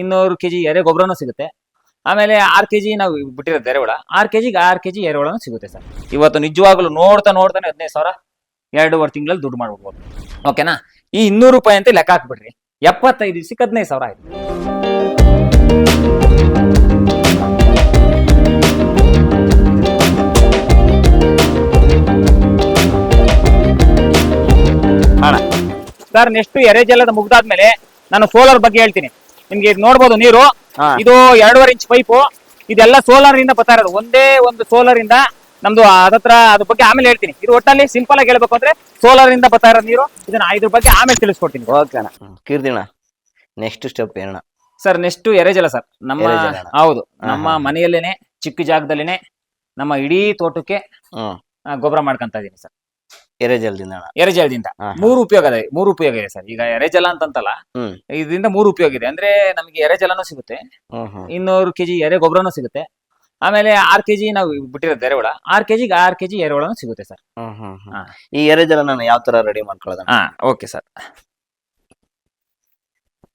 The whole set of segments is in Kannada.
ಇನ್ನೂರು ಕೆಜಿ ಎರೆ ಗೊಬ್ಬರನೂ ಸಿಗುತ್ತೆ. ಆಮೇಲೆ ಆರ್ ಕೆಜಿ ನಾವು ಬಿಟ್ಟಿರೋದು ಎರೆಹುಳ. ಜಿಗೆ ಕೆಜಿಗೆ ಆರ್ ಕೆಜಿ ಎರೆಹುಳನೂ ಸಿಗುತ್ತೆ ಸರ್. ಇವತ್ತು ನಿಜವಾಗ್ಲೂ ನೋಡ್ತಾ ನೋಡ್ತಾನೆ ಹದಿನೈದು ಸಾವಿರ, ಎರಡೂವರೆ ತಿಂಗಳಲ್ಲಿ ದುಡ್ಡು ಮಾಡ್ಬಿಡ್ಬೋದು. ಓಕೆನಾ? ಈ ಇನ್ನೂರು ರೂಪಾಯಿ ಅಂತ ಲೆಕ್ಕ ಹಾಕ್ಬಿಡ್ರಿ. ಎಪ್ಪತ್ತೈದು ದಿವಸಕ್ಕೆ ಹದಿನೈದು ಸಾವಿರ ಆಯ್ತು. ಸರ್ ನೆಕ್ಸ್ಟ್ ಎರೆಜಲದ ಮುಗ್ದಾದ್ಮೇಲೆ ನಾನು ಸೋಲಾರ್ ಬಗ್ಗೆ ಹೇಳ್ತೀನಿ. ನಿಮ್ಗೆ ಇದು ನೋಡ್ಬೋದು ನೀರು. ಹಾ. ಇದು ಎರಡೂವರೆ ಇಂಚ್ ಪೈಪು. ಇದೆಲ್ಲ ಸೋಲಾರ್ ಇಂದ ಬರ್ತಾ ಇರೋದು. ಒಂದೇ ಒಂದು ಸೋಲಾರ್ ಇಂದ ನಮ್ದು ಅದತ್ರ ಅದ್ರ ಬಗ್ಗೆ ಆಮೇಲೆ ಹೇಳ್ತೀನಿ. ಇದು ಒಟ್ಟಲ್ಲಿ ಸಿಂಪಲ್ ಆಗಿ ಹೇಳ್ಬೇಕು ಅಂದ್ರೆ ಸೋಲಾರ್ ಇಂದ ಬರ್ತಾ ಇರೋದು ನೀರು. ಇದನ್ನ ಇದ್ರ ಬಗ್ಗೆ ಆಮೇಲೆ ತಿಳಿಸ್ಕೊಡ್ತೀನಿ. ಓಕೆ ಅಣ್ಣ. ಕೀರ್ತಿಣ ನೆಕ್ಸ್ಟ್ ಸ್ಟೆಪ್ ಏನಣ್ಣ? ಸರ್ ನೆಕ್ಸ್ಟ್ ಎರೆಜಲ ಸರ್. ನಮ್ಮ ಎರೆಜಲ ಹೌದು. ನಮ್ಮ ಹಾ. ಮನೆಯಲ್ಲೇನೆ ಚಿಕ್ಕ ಜಾಗದಲ್ಲೇನೆ ನಮ್ಮ ಇಡೀ ತೋಟಕ್ಕೆ ಹ್ಮ್. ಗೊಬ್ಬರ ಮಾಡ್ಕೊಂತ ಇದೀನಿ ಸರ್. ಎರೆಜಲದಿಂದ ಎರೆಜಲದಿಂದ. ಹಾ, ಹಾ. ಮೂರು ಉಪಯೋಗ ಇದೆ ಮೂರು ಉಪಯೋಗ ಇದೆ ಸರ್. ಈಗ ಎರೆಜಲ ಅಂತಂತಲ್ಲ ಹ್ಮ್. ಇದರಿಂದ ಮೂರು ಉಪಯೋಗ ಇದೆ. ಅಂದ್ರೆ ನಮಗೆ ಎರೆಜಲನೂ ಸಿಗುತ್ತೆ ಇನ್ನೂರು ಕೆಜಿ ಎರೆ ಗೊಬ್ಬರನೂ ಸಿಗುತ್ತೆ. ಆಮೇಲೆ ಆರ್ ಕೆಜಿ ನಾವು ಬಿಟ್ಟಿರೋದು ಎರೆಹುಳ. ಆರ್ ಕೆಜಿಗೆ ಆರ್ ಕೆಜಿ ಎರೆಹುಳನೂ ಸಿಗುತ್ತೆ ಸರ್. ಹಾ. ಈ ಎರೆಜಲ ನಾನು ಯಾವ ತರ ರೆಡಿ ಮಾಡ್ಕೊಳ್ಳೋದ ಹಾ ಓಕೆ ಸರ್.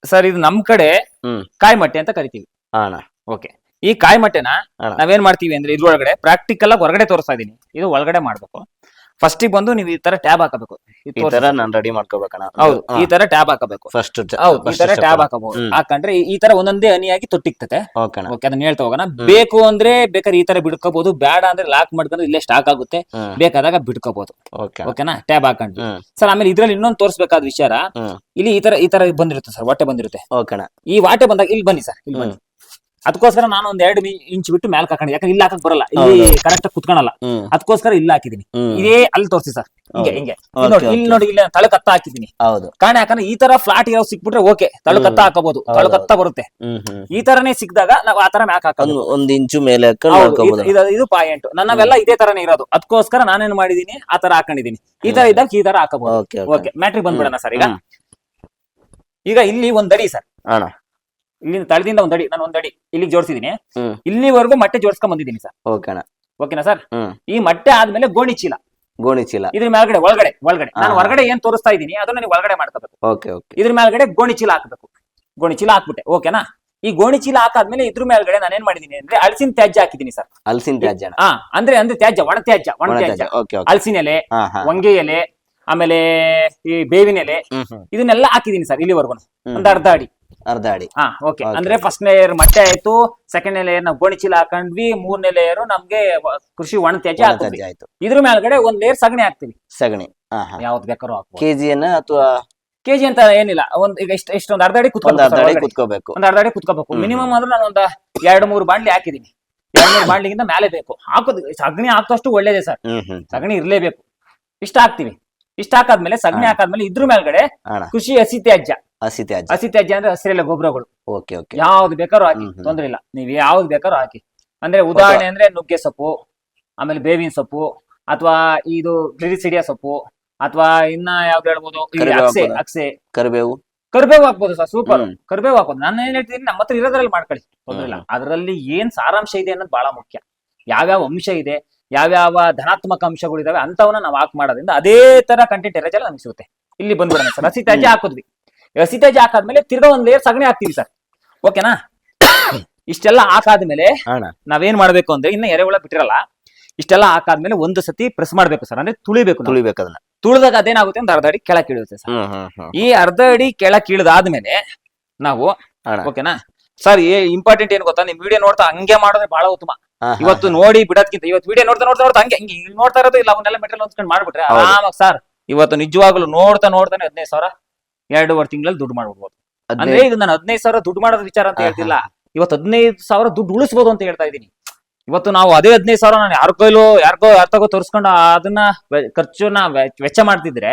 ಸರ್ ಇದು ನಮ್ ಕಡೆ ಹ್ಮ್. ಕಾಯಿ ಮಟ್ಟೆ ಅಂತ ಕರಿತೀವಿ. ಹಾ ಅಣ್ಣ. ಓಕೆ. ಈ ಕಾಯಿ ಮಟ್ಟೆನ ಅಣ್ಣ. ನಾವೇನ್ ಮಾಡ್ತೀವಿ ಅಂದ್ರೆ ಇದ್ರೊಳಗಡೆ ಪ್ರಾಕ್ಟಿಕಲ್ ಆಗಿ ಹೊರಗಡೆ ತೋರಿಸ್ತಾ ಇದೀನಿ. ಇದು ಒಳಗಡೆ ಮಾಡ್ಬೇಕು. ಫಸ್ಟ್ ಬಂದು ನೀವು ಈ ತರ ಟ್ಯಾಬ್ ಹಾಕಬೇಕು. ಈ ತರ ನಾನು ರೆಡಿ ಹೌದು ಈ ತರ ಟ್ಯಾಬ್ ಹಾಕಬೇಕು. ಫಸ್ಟ್ ಹೌದು ಈ ತರ ಟ್ಯಾಬ್ ಹಾಕಬಹುದು. ಹ್ಮ್. ಹಾಕಂಡ್ರೆ ಈ- ತರ ಒಂದೊಂದೇ ಹನಿಯಾಗಿ ತೊಟ್ಟಿಕ್ತತೆ ಓಕೆ ಅದನ್ನ ಹೇಳ್ತಾ ಹೋಗೋಣ. ಬೇಕು ಅಂದ್ರೆ ಬೇಕಾದ್ರೆ ಈ ತರ ಬಿಡ್ಕೋಬಹುದು. ಬೇಡ ಅಂದ್ರೆ ಲಾಕ್ ಮಾಡ್ಕೊಂಡು ಇಲ್ಲೇ ಸ್ಟಾಕ್ ಆಗುತ್ತೆ. ಬೇಕಾದಾಗ ಬಿಡ್ಕೋಬಹುದು. ಓಕೆ ಓಕೆನಾ ಟ್ಯಾಬ್ ಹಾಕೊಂಡು. ಸರ್ ಆಮೇಲೆ ಇದ್ರಲ್ಲಿ ಇನ್ನೊಂದು ತೋರಿಸಬೇಕಾದ ವಿಚಾರ. ಇಲ್ಲಿ ಈ ತರ ಈ ತರ ಬಂದಿರುತ್ತೆ ಸರ್ ವಾಟೆ ಬಂದಿರುತ್ತೆ. ಓಕೆನಾ ಈ ವಾಟೆ ಬಂದಾಗ ಇಲ್ಲಿ ಬನ್ನಿ ಸರ್ ಇಲ್ಲಿ ಬನ್ನಿ. ಅದಕ್ಕೋಸ್ಕರ ನಾನು ಒಂದ್ ಎರಡು ಇಂಚ್ ಬಿಟ್ಟು ಮ್ಯಾಲ್ ಹಾಕೊಂಡು ಯಾಕಂದ್ರೆ ಇಲ್ಲಿ ಹಾಕಕ್ ಬರಲ್ಲ. ಇಲ್ಲಿ ಕರೆಕ್ಟ್ ಕುತ್ಕೊಳಲ್ಲ ಅದಕ್ಕೋಸ್ಕರ ಇಲ್ಲಿ ಹಾಕಿದೀನಿ. ಇದೇ ಅಲ್ಲಿ ತೋರಿಸಿ ಸರ್. ಹಿಂಗೆ. ಹಿಂಗೆ. ಇಲ್ಲಿ ನೋಡಿ ಇಲ್ಲಿ. ನೋಡಿ ಇಲ್ಲಿ ತಳ ಕತ್ತ ಹಾಕಿದೀನಿ. ಹೌದು. ಕಾರಣ ಯಾಕಂದ್ರೆ ಈ ತರ ಫ್ಲಾಟ್ ಇರೋ ಸಿಕ್ಬಿಟ್ರೆ ಓಕೆ ತಳ ಕತ್ತ ಹಾಕಬಹುದು. ತಳ ಹೌದು, ಕತ್ತ ಬರುತ್ತೆ. ಈ ತರನೇ ಸಿಕ್ಕಿದಾಗ ನಾವು ಆ ತರ ಮ್ಯಾಕ್ ಹಾಕೋದು ಒಂದು ಇಂಚು ಮೇಲೆ ಇದು- ಪಾಯಿಂಟ್ ನನ್ನವೆಲ್ಲ ಇದೇ ತರನೇ ಇರೋದು. ಅದಕ್ಕೋಸ್ಕರ ನಾನೇನ್ ಮಾಡಿದೀನಿ ಆ ತರ ಹಾಕೊಂಡಿದೀನಿ. ಈ ತರ ಇದ್ದಾಗ ಈ ತರ ಹಾಕಬಹುದು. ಓಕೆ ಓಕೆ ಮ್ಯಾಟ್ರಿಕ್ ಬಂದ್ಬಿಡೋಣ ಸರ್ ಈಗ. ಈಗ ಇಲ್ಲಿ ಒಂದ್ ಅಡಿ ಸರ್. ಅಣ್ಣ ಇಲ್ಲಿ ತಳದಿಂದ ಒಂದ್ ಅಡಿ ನಾನು ಒಂದ್ ಅಡಿ ಇಲ್ಲಿಗೆ ಜೋಡಿಸಿದೀನಿ. ಹ್ಮ್. ಇಲ್ಲಿವರೆಗೂ ಮೊಟ್ಟೆ ಜೋಡಿಸ್ಕೊಂಡ್ ಬಂದಿದ್ದೀನಿ ಸರ್. ಓಕೆ ಅಣ್ಣ. ಓಕೆನಾ ಸರ್? ಹ್ಮ್. ಈ ಮೊಟ್ಟೆ ಆದ್ಮೇಲೆ ಗೋಣಿ ಚೀಲ. ಗೋಣಿ ಚೀಲ. ಇದ್ರ ಮೇಲ್ಗಡೆ ಒಳಗಡೆ ಒಳಗಡೆ. ನಾನು ಹಾ. ಹೊರಗಡೆ ಏನ್ ತೋರಿಸ್ತಾ ಇದೀನಿ ಅದನ್ನ ನೀವು ಒಳಗಡೆ ಮಾಡ್ಕೋಬೇಕು. ಓಕೆ ಓಕೆ ಇದ್ರ ಮೇಲ್ಗಡೆ ಗೋಣಿ ಚೀಲ ಹಾಕ್ಬೇಕು. ಗೋಣಿ ಚೀಲ ಹಾಕ್ಬಿಟ್ಟೆ. ಓಕೆನಾ ಈ ಗೋಣಿ ಚೀಲ ಹಾಕಾದ್ಮೇಲೆ ಇದ್ರ ಮೇಲ್ಗಡೆ ನಾನು ಏನ್ ಮಾಡಿದೀನಿ ಅಂದ್ರೆ ಅಳಸಿನ ತ್ಯಾಜ್ಯ ಹಾಕಿದೀನಿ ಸರ್. ಹಲಸಿನ ತ್ಯಾಜ್ಯ ಅಣ್ಣ. ಹಾ ಅಂದ್ರೆ ಅಂದ್ರೆ ತ್ಯಾಜ್ಯ ಒಣ ತ್ಯಾಜ್ಯ ಒಣ ಒಣ ತ್ಯಾಜ್ಯ. ತ್ಯಾಜ್ಯ. ಓಕೆ ಓಕೆ ಹಲಸಿನ ಎಲೆ ಹಾ ಹಾ ಹೊಂಗೆ ಎಲೆ ಆಮೇಲೆ ಈ ಬೇವಿನ ಎಲೆ ಹ್ಮ್ ಹ್ಮ್. ಇದನ್ನೆಲ್ಲ ಹಾಕಿದೀನಿ ಸರ್ ಇಲ್ಲಿವರೆಗೂ. ಒಂದ್ ಅರ್ಧ ಅಡಿ. ಅರ್ಧ ಅಡಿ. ಹಾ ಓಕೆ ಅಂದ್ರೆ ಫಸ್ಟ್ ಲೇಯರ್ ಮೊಟ್ಟೆ ಆಯ್ತು ಸೆಕೆಂಡ್ ಲೇಯರ್ ನಾವು ಗೋಣಿಚೀಲ ಹಾಕೊಂಡ್ವಿ ಮೂರನೇ ಲೇಯರ್ ನಮ್ಗೆ ಕೃಷಿ ಒಣ ತ್ಯಾಜ್ಯ ಹಾಕಿದ್ವಿ. ಆಯ್ತು. ಇದ್ರ ಮೇಲ್ಗಡೆ ಒಂದ್ ಲೇಯರ್ ಸಗಣಿ ಹಾಕ್ತಿವಿ. ಸಗಣಿ ಹಾ ಹಾ. ಯಾವ್ದು ಬೇಕಾದ್ರೂ ಹಾಕ್ಬೋದು. ಕೆಜಿಯನ್ನ ಅಥವಾ ಕೆಜಿ ಅಂತ ಏನಿಲ್ಲ ಒಂದ್ ಈಗ ಇಷ್ಟ ಇಷ್ಟೊಂದು ಅರ್ಧ ಅಡಿ ಒಂದ್ ಕುತ್ಕೊಂಡು ಅರ್ಧ ಅಡಿ ಕುತ್ಕೋಬೇಕು. ಒಂದ್ ಅರ್ಧ ಅಡಿ ಕುತ್ಕೋಬೇಕು. ಹ್ಮ್. ಮಿನಿಮಮ್ ಅಂದ್ರೆ ನಾನು ಒಂದ್ ಎರಡ್ ಮೂರು ಬಾಂಡ್ಲಿ ಹಾಕಿದೀನಿ. ಎರಡು ಮೂರು ಬಾಂಡ್ಲಿಗಿಂತ ಮೇಲೆ ಬೇಕು. ಹಾಕೋದು ಸಗಣಿ ಹಾಕೋಷ್ಟು ಒಳ್ಳೇದೇ ಸರ್. ಹ್ಮ್ ಹ್ಮ್ ಸಗಣಿ ಇರ್ಲೇಬೇಕು. ಇಷ್ಟ ಹಾಕ್ತಿವಿ. ಇಷ್ಟ ಹಾಕಾದ್ಮೇಲೆ ಸಗಣಿ. ಹಾಕಾದ್ಮೇಲೆ ಇದ್ರ ಮೇಲ್ಗಡೆ ಅಣ್ಣ ಕೃಷಿ ಹಸಿ ತ್ಯಾಜ್ಯ. ಹಸಿ ತ್ಯಾಜ್ಯ. ಹಸಿ ತ್ಯಾಜ್ಯ ಅಂದ್ರೆ ಹಸಿರೆಲ್ಲ ಗೊಬ್ಬರಗಳು. Okay okay. ಯಾವ್ದು ಬೇಕಾದ್ರೂ ಹಾಕಿ ಹ್ಮ್, ಹ್ಮ್. ತೊಂದ್ರೆ ಇಲ್ಲ. ನೀವ್ ಯಾವ್ದು ಬೇಕಾದ್ರೂ ಹಾಕಿ. ಅಂದ್ರೆ ಉದಾಹರಣೆ ಅಂದ್ರೆ ನುಗ್ಗೆ ಸೊಪ್ಪು ಆಮೇಲೆ ಬೇವಿನ ಸೊಪ್ಪು ಅಥವಾ ಇದು ಸಿಡಿಯ ಸೊಪ್ಪು ಅಥವಾ ಇನ್ನ ಯಾವ್ದು ಹೇಳ್ಬೋದು ಈ ಕರಿಬೇವು ಅಕ್ಸೆ ಹಾಕ್ಬೋದಾ? ಅಕ್ಸೆ. ಕರಿಬೇವು? ಕರಿಬೇವು ಹಾಕ್ಬೋದು ಸರ್ ಸೂಪರ್ ಹ್ಮ್. ಕರಿಬೇವು ಹಾಕೋದು ನಾನು ಏನ್ ಹೇಳ್ತೀನಿ ನಮ್ಮ ಹತ್ರ ಇರೋದ್ರಲ್ಲಿ ಮಾಡ್ಕೊಳ್ಳಿ ತೊಂದ್ರೆ ಇಲ್ಲ. ಅದರಲ್ಲಿ ಏನ್ ಸಾರಾಂಶ ಇದೆ ಅನ್ನೋದು ಬಹಳ ಮುಖ್ಯ. ಯಾವ್ಯಾವ ಅಂಶ ಇದೆ ಯಾವ್ಯಾವ ಧನಾತ್ಮಕ ಅಂಶಗಳು ಇದಾವೆ ಅಂತವನ್ನ ನಾವು ಹಾಕ್ ಮಾಡೋದ್ರಿಂದ ಅದೇ ತರ ಕಂಟೆಂಟ್ ಎರೆಜಲ ನಮ್ಗೆ ಸಿಗುತ್ತೆ. ಇಲ್ಲಿ ಬಂದ್ಬಿಡೋಣ ಸರ್ ಹಸಿ ತ್ಯಾಜ್ಯ ಹಾಕಿದ್ವಿ. ಹಸಿ ತ್ಯಾಜ್ಯ ಹಾಕಾದ್ಮೇಲೆ ತಿರ್ಗಾ ಒಂದ್ ಲೇಯರ್ ಸಗಣಿ ಹಾಕ್ತೀವಿ ಸರ್. ಓಕೆನಾ ಇಷ್ಟೆಲ್ಲ ಹಾಕಾದ್ಮೇಲೆ ಅಣ್ಣ. ನಾವೇನ್ ಮಾಡ್ಬೇಕು ಅಂದ್ರೆ ಇನ್ನ ಎರೆಹುಳ ಬಿಟ್ಟಿರಲ್ಲ ಇಷ್ಟೆಲ್ಲ ಹಾಕಾದ್ಮೇಲೆ ಒಂದು ಸತಿ ಪ್ರೆಸ್ ಮಾಡ್ಬೇಕು ಸರ್. ಅಂದ್ರೆ ತುಳಿಬೇಕು ನಾವು. ತುಳಿಬೇಕು ಅದನ್ನ. ತುಳಿದಾಗ ಅದೇನಾಗುತ್ತೆ ಅಂದ್ರೆ ಅರ್ಧ ಅಡಿ ಕೆಳಕ್ ಇಳಿಯುತ್ತೆ ಸರ್. ಹ್ಮ್ ಹ್ಮ್ ಹ್ಮ್. ಈ ಅರ್ಧ ಅಡಿ ಕೆಳಕ್ ಇಳಿದಾದ್ಮೇಲೆ ನಾವು ಅಣ್ಣ. ಓಕೆನಾ ಸರ್ ಇಂಪಾರ್ಟೆಂಟ್ ಏನ್ ಗೊತ್ತಾ? ನಿಮ್ ವಿಡಿಯೋ ನೋಡ್ತಾ ಹಂಗೆ ಮಾಡೋದ್ರೆ ಬಹಳ ಉತ್ತಮ. ಹಾ, ಹಾ. ಇವತ್ತು ನೋಡಿ ಬಿಡೋದ್ಕಿಂತ ಇವತ್ತು ವಿಡಿಯೋ ನೋಡ್ತಾ ನೋಡ್ತಾ ನೋಡ್ತಾ ಹಂಗೆ ಹಿಂಗೆ ನೋಡ್ತಾ ಇರೋದು ಇಲ್ಲ ಅವನ್ನೆಲ್ಲ ಮೆಟೀರಿಯಲ್ ಹೊಂದ್ಕೊಂಡು ಮಾಡ್ಬಿಟ್ರೆ ಆರಾಮಾಗಿ ಸರ್ ಇವತ್ತು ನಿಜವಾಗ್ಲೂ ನೋಡ್ತಾ ನೋಡ್ತಾನೆ ಹದಿನೈದು ಸಾವಿರ. ಎರಡೂವರೆ ತಿಂಗಳಲ್ಲಿ ದುಡ್ಡು ಮಾಡ್ಬಿಡ್ಬೋದು. ಅಂದ್ರೆ ಇದು ನಾನು ಹದಿನೈದು ಸಾವಿರ ದುಡ್ಡು ಮಾಡೋದ್ ವಿಚಾರ ಅಂತ. ಹೇಳ್ತಿಲ್ಲ. ಇವತ್ತು ಹದಿನೈದು ಸಾವಿರ ದುಡ್ಡು ಉಳಿಸ್ಬೋದು ಅಂತ ಹೇಳ್ತಾ ಇದ್ದೀನಿ. ಇವತ್ತು ನಾವು ಅದೇ ಹದಿನೈದು ಸಾವಿರ ನಾನು ಯಾರ ಕೈಲೋ ಯಾರಿಗೋ ಯಾರ್ತಗೋ ತೋರಿಸ್ಕೊಂಡು ಅದನ್ನ ಖರ್ಚುನ ವೆಚ್ಚ ಮಾಡ್ತಿದ್ರೆ.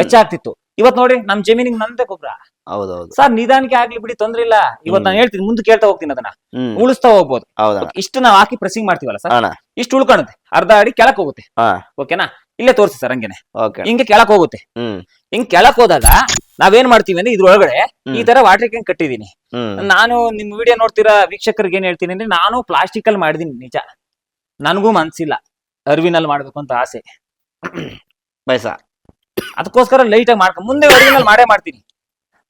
ವೆಚ್ಚ ಆಗ್ತಿತ್ತು. ಇವತ್ ನೋಡಿ ನಮ್ ಜಮೀನಿಗೆ ನಂದೇ ಗೊಬ್ಬರ ಹೌದೌದು. ಸರ್ ನಿಧಾನಕ್ಕೆ ಆಗ್ಲಿ ಬಿಡಿ ತೊಂದ್ರೆ ಇಲ್ಲ. ಇವತ್ ನಾನು ಹೇಳ್ತೀನಿ ಮುಂದೆ ಕೇಳ್ತಾ ಹೋಗ್ತೀನಿ ಅದನ್ನ. ಉಳಿಸ್ತಾ ಹೋಗ್ಬೋದು. ಇಷ್ಟು ನಾವು ಹಾಕಿ ಪ್ರೆಸಿಂಗ್ ಮಾಡ್ತೀವಲ್ಲ ಸರ್? ಇಷ್ಟು ಉಳ್ಕೊಳುತ್ತೆ ಅರ್ಧ ಅಡಿ ಕೆಳಕ್ ಹೋಗುತ್ತೆ. ಓಕೆನಾ? ಇಲ್ಲೇ ತೋರಿಸಿ ಸರ್ ಹಂಗೇನೆ. ಹಿಂಗೆ ಕೆಳಕ್ ಹೋಗುತ್ತೆ. ಹಿಂಗ್ ಕೆಳಕ್ ಹೋದಾಗ ನಾವೇನ್ ಮಾಡ್ತೀವಿ ಅಂದ್ರೆ ಇದ್ರೊಳಗಡೆ ಈ ತರ ವಾಟರ್ ಕ್ಯಾನ್ ಕಟ್ಟಿದೀನಿ ನಾನು ನಿಮ್ ವಿಡಿಯೋ ನೋಡ್ತಿರೋ ವೀಕ್ಷಕರಿಗೆ ಏನ್ ಹೇಳ್ತೀನಿ ಅಂದ್ರೆ ನಾನು ಪ್ಲಾಸ್ಟಿಕ್ ಅಲ್ಲಿ ಮಾಡಿದೀನಿ ನಿಜ. ನನಗೂ ಮನ್ಸಿಲ್ಲ ಅರ್ವಿನಲ್ಲಿ ಮಾಡ್ಬೇಕು ಅಂತ ಆಸೆ. ಬಯಸ. ಅದಕ್ಕೋಸ್ಕರ ಲೈಟ್ ಆಗಿ ಮಾಡ್ಕೊಂಡು ಮುಂದೆ ಅರ್ವಿನಲ್ಲಿ ಮಾಡೇ ಮಾಡ್ತೀನಿ.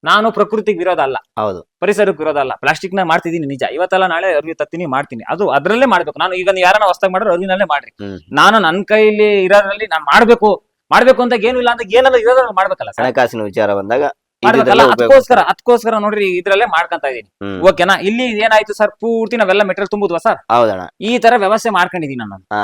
ನಾನು ಪ್ರಕೃತಿಗೆ ವಿರೋಧ ಅಲ್ಲ. ಹೌದು. ಪರಿಸರಕ್ಕೆ ವಿರೋಧ ಅಲ್ಲ. ಪ್ಲಾಸ್ಟಿಕ್ನ ಮಾಡ್ತಿದ್ದೀನಿ ನಿಜ. ಇವತ್ತಲ್ಲ ನಾಳೆ ಅರಿವಿ ತತ್ತಿನಿ ಮಾಡ್ತೀನಿ. ಅದು ಅದ್ರಲ್ಲೇ ಮಾಡ್ಬೇಕು. ನಾನು ಈಗ ಯಾರನ್ನ ಹೊಸ್ದಾಗಿ ಮಾಡಿದ್ರೆ ಅರಿವಿನಲ್ಲೇ ಮಾಡ್ರಿ. ನಾನು ನನ್ನ ಕೈಲಿ ಇರೋದ್ರಲ್ಲಿ ನಾನು ಮಾಡ್ಬೇಕು. ಮಾಡ್ಬೇಕು ಅಂತ ಏನು ಇಲ್ಲ ಅಂತ ಏನಲ್ಲ ಇರೋದ್ರಲ್ಲಿ ಮಾಡ್ಬೇಕಲ್ಲ ಸರ್? ಹಣಕಾಸಿನ ವಿಚಾರ ಬಂದಾಗ ಮಾಡ್ಬೇಕಲ್ಲ? ಅದಕ್ಕೋಸ್ಕರ ಅದಕ್ಕೋಸ್ಕರ ನೋಡ್ರಿ ಇದ್ರಲ್ಲೇ ಮಾಡ್ಕೊಂತ ಇದೀನಿ. ಹ್ಮ್. ಓಕೆನಾ? ಇಲ್ಲಿ ಏನಾಯ್ತು ಸರ್? ಪೂರ್ತಿ ನಾವೆಲ್ಲ ಮೆಟೀರಿಯಲ್ ತುಂಬುದ್ವಾ ಸರ್? ಹೌದಣ್ಣ. ಈ ತರ ವ್ಯವಸ್ಥೆ ಮಾಡ್ಕೊಂಡಿದೀನಿ ನಾನು. ಹಾ.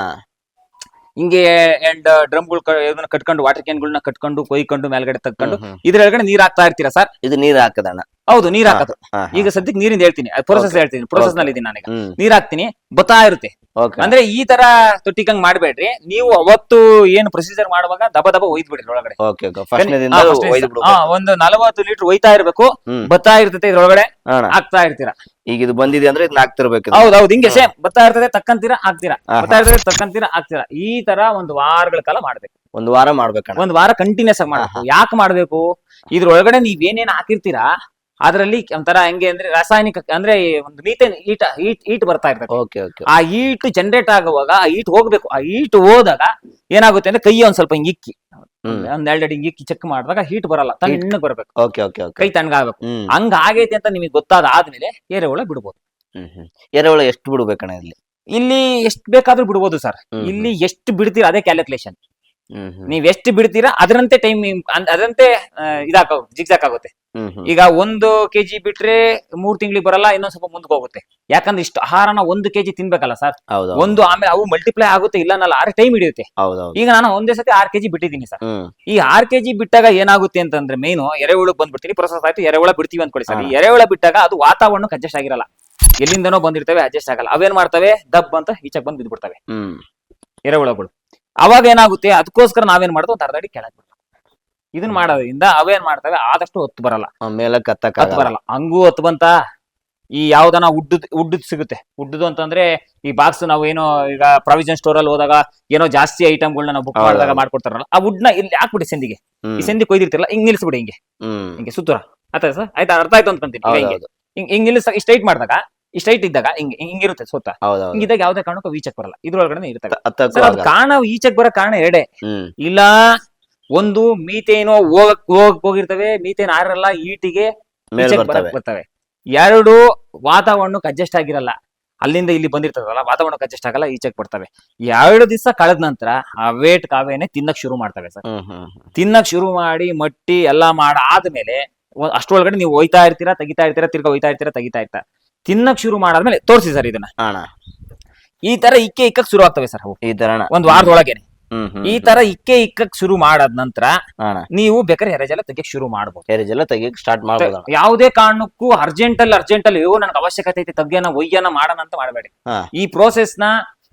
ಹಿಂಗೆ ಎಂಡ್ ಡ್ರಮ್ಗಳು ಇದನ್ನ ಕಟ್ಕೊಂಡು ವಾಟರ್ ಕ್ಯಾನ್ಗಳನ್ನ ಕಟ್ಕೊಂಡು ಕೊಯ್ಕೊಂಡು ಮೇಲ್ಗಡೆ ತಕ್ಕೊಂಡು ಹ್ಮ್, ಹ್ಮ್. ಇದ್ರೊಳಗಡೆ ನೀರ್ ಹಾಕ್ತಾ ಇರ್ತೀರಾ ಸರ್? ಇದು ನೀರ್ ಹಾಕದಣ್ಣ. ಹೌದು ನೀರ್ ಹಾಕೋದು. ಹಾ, ಹಾ. ಈಗ ಸದ್ಯಕ್ಕೆ ನೀರಿಂದ ಹೇಳ್ತೀನಿ. Process Okay. ಹೇಳ್ತೀನಿ. Process Okay. ನಲ್ಲಿ ಇದೀನಿ ನಾನೀಗ. ಹ್ಮ್. ನೀರ್ ಹಾಕ್ತೀನಿ ಬತ್ತಾ ಇರುತ್ತೆ. ಅಂದ್ರೆ ಈ ತರ ತುಟ್ಟಿಕಂಗ್ ಮಾಡ್ಬೇಡ್ರಿ. ನೀವು ಅವತ್ತು ಏನು ಪ್ರೊಸೀಜರ್ ಮಾಡುವಾಗ ದಬ ದಬ ಒಯ್ದ್ ಬಿಡ್ರಿ ಒಳಗಡೆ ಒಂದು ನಲವತ್ತು ಲೀಟರ್ ಒಯ್ತಾ ಇರ್ಬೇಕು. ಬತ್ತಾ ಇರ್ತೈತೆ ಇದ್ರೊಳಗಡೆ. ಆಗ್ತಾ ಹಾಕ್ತಾ ಇರ್ತೀರಾ. ಈಗ ಇದು ಬಂದಿದೆ ಅಂದ್ರೆ ಇದನ್ನ ಹಾಕ್ತಿರ್ಬೇಕು ಹೌದ್ ಹೌದು ಹಿಂಗೆ. ಸೇಮ್ ಬತ್ತಾ ಇರ್ತದೆ ತಕ್ಕಂತೀರಾ ಹಾಕ್ತೀರಾ ಬತ್ತಾ ಇರ್ತದೆ ತಕ್ಕಂತೀರಾ ಹಾಕ್ತೀರಾ ಈ ತರ ಒಂದು ವಾರಗಳ ಕಾಲ ಮಾಡ್ಬೇಕು. ಒಂದು ವಾರ ಮಾಡ್ಬೇಕು ಒಂದ್ ವಾರ ಕಂಟಿನ್ಯೂಸ್ ಆಗಿ ಮಾಡ್ಬೇಕು. ಯಾಕೆ ಮಾಡ್ಬೇಕು? ಇದ್ರೊಳಗಡೆ ನೀವ್ ಏನೇನ್ ಹಾಕಿರ್ತೀರಾ? ಅದ್ರಲ್ಲಿ ಒಂಥರ ಹೆಂಗೆ ಅಂದ್ರೆ ರಾಸಾಯನಿಕ ಅಂದ್ರೆ ಒಂದು ಮೀಥೇನ್ ಈಟ್ ಈಟ್ ಈಟ್ ಬರ್ತಾ ಇರ್ತದೆ. ಓಕೆ ಓಕೆ ಆ ಈಟ್ ಜನರೇಟ್ ಆಗುವಾಗ ಆ ಈಟ್ ಹೋಗ್ಬೇಕು ಆ ಈಟ್ ಹೋದಾಗ ಏನಾಗುತ್ತೆ ಅಂದ್ರೆ ಕೈ ಒಂದ್ ಸ್ವಲ್ಪ ಹಿಂಗ್ ಇಕ್ಕಿ ಒಂದ್ ಎರಡು ಅಡಿ ಇಕ್ಕಿ ಚೆಕ್ ಮಾಡಿದಾಗ ಹೀಟ್ ಬರಲ್ಲ ತಣ್ಣಗ್ ಬರ್ಬೇಕು. ಓಕೆ ಓಕೆ ಕೈ ತಣ್ಣಗಾಗಬೇಕು. ಹಂಗ ಆಗೈತೆ ಅಂತ ನಿಮಗೆ ಗೊತ್ತಾದ ಆದ್ಮೇಲೆ ಎರೆಹುಳ ಬಿಡ್ಬೋದು. ಹ್ಮ್ ಹ್ಮ್. ಎರೆಹುಳ ಎಷ್ಟು ಬಿಡ್ಬೇಕಣ್ಣ ಇಲ್ಲಿ? ಇಲ್ಲಿ ಎಷ್ಟು ಬೇಕಾದ್ರೂ ಬಿಡ್ಬೋದು ಸರ್. ಇಲ್ಲಿ ಎಷ್ಟು ಬಿಡ್ತೀರ ಅದೇ ಕ್ಯಾಲ್ಕುಲೇಷನ್ ನೀವ್ ಎಷ್ಟು ಬಿಡ್ತೀರಾ ಅದರಂತೆ ಟೈಮ್ ಅದರಂತೆ ಇದಾಕ ಜಿಗ್ಜಾಕ್ ಆಗುತ್ತೆ ಈಗ ಒಂದು ಕೆಜಿ ಬಿಟ್ರೆ ಮೂರ್ ತಿಂಗಳಿಗೆ ಬರಲ್ಲ ಇನ್ನೊಂದ್ ಸ್ವಲ್ಪ ಮುಂದಕ್ಕೆ ಹೋಗುತ್ತೆ. ಯಾಕಂದ್ರೆ ಇಷ್ಟು ಆಹಾರನ ಒಂದು ಕೆಜಿ ತಿನ್ಬೇಕಲ್ಲ ಸರ್ ಒಂದು ಆಮೇಲೆ ಅವು ಮಲ್ಟಿಪ್ಲೈ ಆಗುತ್ತೆ ಇಲ್ಲ ಅನ್ನಲ್ಲ ಆದ್ರೆ ಟೈಮ್ ಹಿಡಿಯುತ್ತೆ. ಈಗ ನಾನು ಒಂದೇ ಸತಿ ಆರ್ ಕೆಜಿ ಬಿಟ್ಟಿದ್ದೀನಿ ಸರ್ ಈ ಆರ್ ಕೆಜಿ ಬಿಟ್ಟಾಗ ಏನಾಗುತ್ತೆ ಅಂತಂದ್ರೆ ಮೇನು ಎರೆಹುಳಕ್ ಬಂದ್ಬಿಡ್ತೀನಿ ಪ್ರೊಸೆಸ್ ಆಯ್ತು ಎರೆಹುಳ ಬಿಡ್ತೀವಿ ಅಂದ್ಕೊಳ್ಳಿ ಸರ್ ಎರೆಹುಳ ಬಿಟ್ಟಾಗ ಅದು ವಾತಾವರಣಕ್ಕೆ ಅಡ್ಜಸ್ಟ್ ಆಗಿರಲ್ಲ. ಎಲ್ಲಿಂದನೋ ಬಂದಿರ್ತವೆ ಅಡ್ಜಸ್ಟ್ ಆಗಲ್ಲ. ಅವೇನ್ ಮಾಡ್ತವೆ? ದಬ್ ಅಂತ ಈಚೆಗೆ ಬಂದು ಬಿದ್ಬಿಡ್ತವೆ. ಎರೆಹುಳಗಳು ಅವಾಗ ಏನಾಗುತ್ತೆ? ಅದಕ್ಕೋಸ್ಕರ ನಾವೇನ್ ಮಾಡ್ತೇವೆ? ಒಂದು ಅರ್ಧ ಅಡಿ ಕೆಳಗೆ ಇದನ್ನ ಮಾಡೋದ್ರಿಂದ ಅವೇನ್ ಮಾಡ್ತವೆ? ಆದಷ್ಟು ಹೊತ್ತು ಬರಲ್ಲ. ಮೇಲೆ ಕತ್ತಕ ಹತ್ತು ಬರಲ್ಲ. ಹಂಗೂ ಹೊತ್ತು ಬಂತ ಈ ಯಾವ್ದನ ಉಡ್ಡದ್ ಉಡ್ಡದ್ ಸಿಗುತ್ತೆ. ಉಡ್ಡದು ಅಂತಂದ್ರೆ ಈ ಬಾಕ್ಸ್ ನಾವು ಏನೋ ಈಗ ಪ್ರಾವಿಷನ್ ಸ್ಟೋರ್ ಅಲ್ಲಿ ಹೋದಾಗ ಏನೋ ಜಾಸ್ತಿ ಐಟಮ್ಗಳನ್ನ ನಾವು ಬುಕ್ ಮಾಡಿದಾಗ. ಮಾಡ್ಕೊಡ್ತಾರಲ್ಲ ಆ ನ ಇಲ್ಲಿ ಹಾಕ್ಬಿಡಿ ಸಂದಿಗೆ. ಈ ಸಂದಿ ಕೊಯ್ದಿರ್ತಿರಲ್ಲ ಹಿಂಗ್ ನಿಲ್ಸ್ಬಿಡಿ ಹಿಂಗೆ. ಹಿಂಗೆ ಸುತ್ತೂರ. ಆಯ್ತಾ ಸರ್? ಆಯ್ತಾ? ಅರ್ಥ ಆಯ್ತು ಅಂತ ಹಿಂಗೆ. ಹಿಂಗ್ ನಿಲ್ಲಿಸ ಸ್ಟ್ರೈಟ್ ಮಾಡಿದಾಗ ಈ ಸ್ಟ್ರೈಟ್ ಇದ್ದಾಗ ಹಿಂಗ್ ಹಿಂಗಿರುತ್ತೆ ಸುತ್ತ ಹೌದೌದು. ಹಿಂಗಿದ್ದಾಗ ಯಾವ್ದೇ ಕಾರಣಕ್ಕೂ ಈಚೆಕ್ ಬರಲ್ಲ. ಇದ್ರೊಳಗಡೆ ಇರ್ತವೆ. ಹತ್ತಕ್ಕೂ ಸರ್ ಅದು ಕಾರಣ ಈಚೆಕ್ ಬರೋ ಕಾರಣ ಎರಡೇ. ಹ್ಮ್. ಇಲ್ಲ ಒಂದು ಮೀತೇನೋ ಹೋಗಕ್ ಹೋಗಕ್ ಹೋಗಿರ್ತವೆ ಮೀತೇನ್ ಆರಲ್ಲ ಈಟಿಗೆ ಮೇಲ್ ಈಚೆಗ್ ಬರ್ತವೆ. ಬರಕ್ ಬರ್ತವೆ. ಎರಡು ವಾತಾವರಣಕ್ಕೆ ಅಡ್ಜಸ್ಟ್ ಆಗಿರಲ್ಲ. ಅಲ್ಲಿಂದ ಇಲ್ಲಿ ಬಂದಿರ್ತದಲ್ಲ ವಾತಾವರಣಕ್ಕೆ ಅಡ್ಜಸ್ಟ್ ಆಗಲ್ಲ ಈಚೆಕ್ ಬರ್ತವೆ. ಎರಡು ದಿವಸ ಕಳೆದ ನಂತರ ಆ ವೇಟ್ ಕಾವೇನೆ ತಿನ್ನಕ್ ಶುರು ಮಾಡ್ತವೆ ಸರ್. ಹ್ಮ್ ಹ್ಮ್ ಹ್ಮ್. ತಿನ್ನಕ್ ಶುರು ಮಾಡಿ ಮಟ್ಟಿ ಎಲ್ಲಾ ಮಾಡಾದ್ಮೇಲೆ ಅಷ್ಟೊಳಗಡೆ ಒ- ಅಷ್ಟ್ರೊಳಗಡೆ ನೀವು ಹೋಯ್ತಾ ಇರ್ತೀರಾ ತೆಗಿತಾ ಇರ್ತೀರಾ ತಿರ್ಗಾ ಹೋಯ್ತಾ ಇರ್ತೀರಾ ತೆಗಿತಾ ಇರ್ತಾ. ತಿನ್ನಕ್ ಶುರು ಮಾಡಾದ್ಮೇಲೆ ತೋರಿಸಿ ಸರ್ ಇದನ್ನ. ಅಣ್ಣ. ಈ ತರ ಇಕ್ಕೆ ಇಕ್ಕಕ್ ಶುರು ಆಗ್ತವೆ ಸರ್ ಅವು. ಈ ತರ ಅಣ್ಣ. ಒಂದ್ ವಾರದೊಳಗೇನೆ ಹ್ಮ್ ಹ್ಮ್ ಈ ತರ ಇಕ್ಕೆ ಇಕ್ಕಕ್ ಶುರು ಮಾಡಾದ ನಂತರ ಅಣ್ಣ. ನೀವು ಬೇಕಾದ್ರೆ ಎರೆಜಲ ತೆಗಿಯಕ್ ಶುರು ಮಾಡ್ಬೋದು. ಹೆರಿಜೆಲ್ಲ ತೆಗಿಯಕ್ ಸ್ಟಾರ್ಟ್ ಮಾಡ್ಬೋದು ಅಣ್ಣ ಯಾವುದೇ ಕಾರಣಕ್ಕೂ ಅರ್ಜೆಂಟ್ ಅಲ್ಲಿ ಅರ್ಜೆಂಟ್ ಅಲ್ಲಿ ಅಯ್ಯೋ ನನಗೆ ಅವಶ್ಯಕತೆ ಐತೆ ತಗ್ಯನ ಒಯ್ಯನ ಮಾಡೋಣ ಅಂತ ಮಾಡಬೇಡಿ. ಹಾ. ಈ ಪ್ರೋಸೆಸ್ನ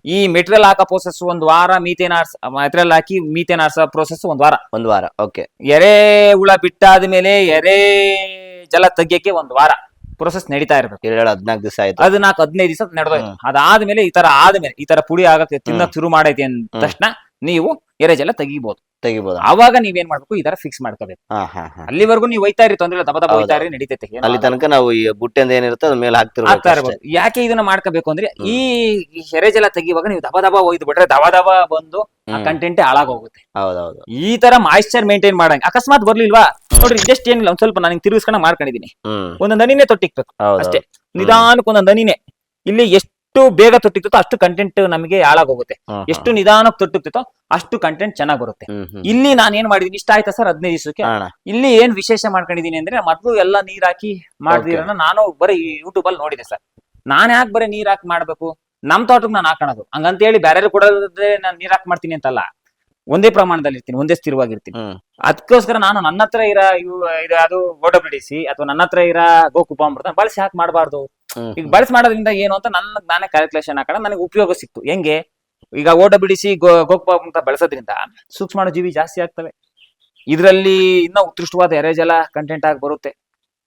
ಈ ಮೆಟೀರಿಯಲ್ ಹಾಕೋ ಪ್ರೋಸೆಸ್ ಒಂದ್ ವಾರ ಮೀಥೇನ್ ಆರ್ಸ್ ಮೆಟೀರಿಯಲ್ ಹಾಕಿ ಮೀಥೇನ್ ಆರ್ಸೋ ಪ್ರೋಸೆಸ್ ಒಂದ್ ವಾರ. ಒಂದ್ ವಾರ ಓಕೆ ಎರೆ ಹುಳ ಬಿಟ್ಟಾದ್ಮೇಲೆ ಎರೆ ಜಲ ತೆಗಿಯಕ್ಕೆ ಒಂದ್ ವಾರ. ಪ್ರೋಸೆಸ್ ನಡೀತಾ ಇರ್ಬೇಕು ಎರಡು ಹದಿನಾಲ್ಕು ದಿವಸ ಆಯ್ತು. ಅದು ನಾಲ್ಕು ಹದಿನೈದು ದಿವಸ ನಡೆದೋಯ್ತು. ಅದಾದ್ಮೇಲೆ ಈ ತರ ಆದ್ಮೇಲೆ ಈ ತರ ಪುಡಿ ಆಗಕ್ಕೆ ತಿನ್ನಕ್ ಶುರು ಮಾಡೈತಿ ಅಂದ ತಕ್ಷಣ ನೀವು ಎರೆಜೆಲ್ಲ ಜಲ ತೆಗಿಬಹುದು ತೆಗಿಬೋದು? ಅವಾಗ ನೀವೇನ್ ಮಾಡ್ಬೇಕು ಈ ತರ ಫಿಕ್ಸ್ ಮಾಡ್ಕೋಬೇಕು. ಹಾ ಹಾ ಹಾ. ಅಲ್ಲಿವರೆಗೂ ನೀವು ಹೋಯ್ತಾ ಇರಿ ತೊಂದ್ರೆ ಇಲ್ಲ, ದಬ ದಬ ಹೌದು. ಒಯ್ತಾ ಇರಿ ನಡೀತೈತೆ ಏನೂ ಅಲ್ಲಿ ತನಕ ನಾವು ಈ ಬುಟ್ಟೆಂದ ಏನಿರುತ್ತೆ ಅದ್ರ ಮೇಲೆ ಹಾಕ್ತಿರ್ಬೇಕು ಆಗ್ತಾ ಅಷ್ಟೇ. ಇರ್ಬೋದು ಯಾಕೆ ಇದನ್ನ ಮಾಡ್ಕೋಬೇಕು ಅಂದ್ರೆ ಈ ಹೆರೆಜ್ ಜಲ ತೆಗಿಯುವಾಗ ನೀವು ದಬ ದಬ ಒಯ್ದು ಬಿಟ್ರೆ ದಬ ದಬ ಬಂದು ಆ ಹ್ಮ್. ಕಂಟೆಂಟ್ ಹಾಳಾಗೋಗುತ್ತೆ. ಹೌದೌದು. ಈ ತರ ಮಾಯಿಶ್ಚರ್ ಮೇಂಟೈನ್ ಮಾಡಂಗ್ ಅಕಸ್ಮಾತ್ ಬರ್ಲಿಲ್ವಾ? ನೋಡ್ರಿ ಜಸ್ಟ್ ಏನಿಲ್ಲ ಒಂದ್ ಸ್ವಲ್ಪ ನಾನು ತಿರುಗಿಸ್ಕೊಂಡ ಮಾಡ್ಕೊಂಡಿದೀನಿ. ಹ್ಮ್. ಒಂದೊಂದ್ ಹನಿನೇ ತೊಟ್ಟಿಕ್ಬೇಕು. ಹೌದು ಅಷ್ಟೇ. ನಿಧಾನಕ್ಕೆ ಒಂದೊಂದ್ ಹನಿನೇ ಇಲ್ಲಿ ಎಷ್ಟು ಬೇಗ ತೊಟ್ಟಿತ್ತು ಅಷ್ಟು ಕಂಟೆಂಟ್ ನಮಗೆ ಹಾಳಾಗೋಗುತ್ತೆ. ಎಷ್ಟು ನಿಧಾನಕ್ಕೆ ತೊಟ್ಟಿಕ್ತೋ ಅಷ್ಟು ಕಂಟೆಂಟ್ ಚೆನ್ನಾಗಿ ಬರುತ್ತೆ ಇಲ್ಲಿ ನಾನು ಏನ್ ಮಾಡಿದೀನಿ? ಇಷ್ಟ ಆಯ್ತಾ ಸರ್ ಹದಿನೈದು ದಿವಸಕ್ಕೆ? ಇಲ್ಲಿ ಏನ್ ವಿಶೇಷ ಮಾಡ್ಕೊಂಡಿದೀನಿ ಅಂದ್ರೆ ಮೊದ್ಲು ಎಲ್ಲ ನೀರ್ ಹಾಕಿ ಮಾಡ್ದಿರೋನ ನಾನು ಬರೀ ಯೂಟ್ಯೂಬ್ ಅಲ್ಲಿ ನೋಡಿದೆ ಸರ್. ನಾನ್ ಯಾಕೆ ಬರೀ ನೀರ್ ಹಾಕಿ ಮಾಡ್ಬೇಕು? ನಮ್ ತೋಟಕ್ಕೆ ನಾನು ಹಾಕೋಣದು. ಹಂಗಂತೇಳಿ ಬೇರೆ ಕೊಡೋದ್ರೆ ನಾನು ನೀರ್ ಹಾಕಿ ಮಾಡ್ತೀನಿ ಅಂತಲ್ಲ. ಒಂದೇ ಪ್ರಮಾಣದಲ್ಲಿ ಇರ್ತೀನಿ ಒಂದೇ ಸ್ಥಿರವಾಗಿರ್ತೀನಿ. ಅದಕ್ಕೋಸ್ಕರ ನಾನು ನನ್ನ ಹತ್ರ ಇರೋ ಇದು ಅದು ಬಿಡಿಸಿ ಅಥವಾ ನನ್ನ ಹತ್ರ ಇರೋ ಗೋಕುಪಾಮೃತ ಬಳಸಿ ಹಾಕಿ ಮಾಡಬಾರ್ದು. ಈಗ ಬಳಸಿ ಮಾಡೋದ್ರಿಂದ ಏನು ಅಂತ ನನ್ನ ನಾನೇ ಕ್ಯಾಲ್ಕುಲೇಷನ್ ಹಾಕೋಣ ನನಗೆ ಉಪಯೋಗ ಸಿಕ್ತು. ಹೆಂಗೆ? ಈಗ ಓಡ ಬಿಡಿಸಿ ಗೋಪ ಅಂತ ಬಳಸೋದ್ರಿಂದ ಸೂಕ್ಷ್ಮಾಣು ಜೀವಿ ಜಾಸ್ತಿ ಆಗ್ತವೆ. ಇದರಲ್ಲಿ ಇನ್ನೂ ಉತ್ಕೃಷ್ಟವಾದ ಎರೆಜಲ ಕಂಟೆಂಟ್ ಆಗಿ ಬರುತ್ತೆ.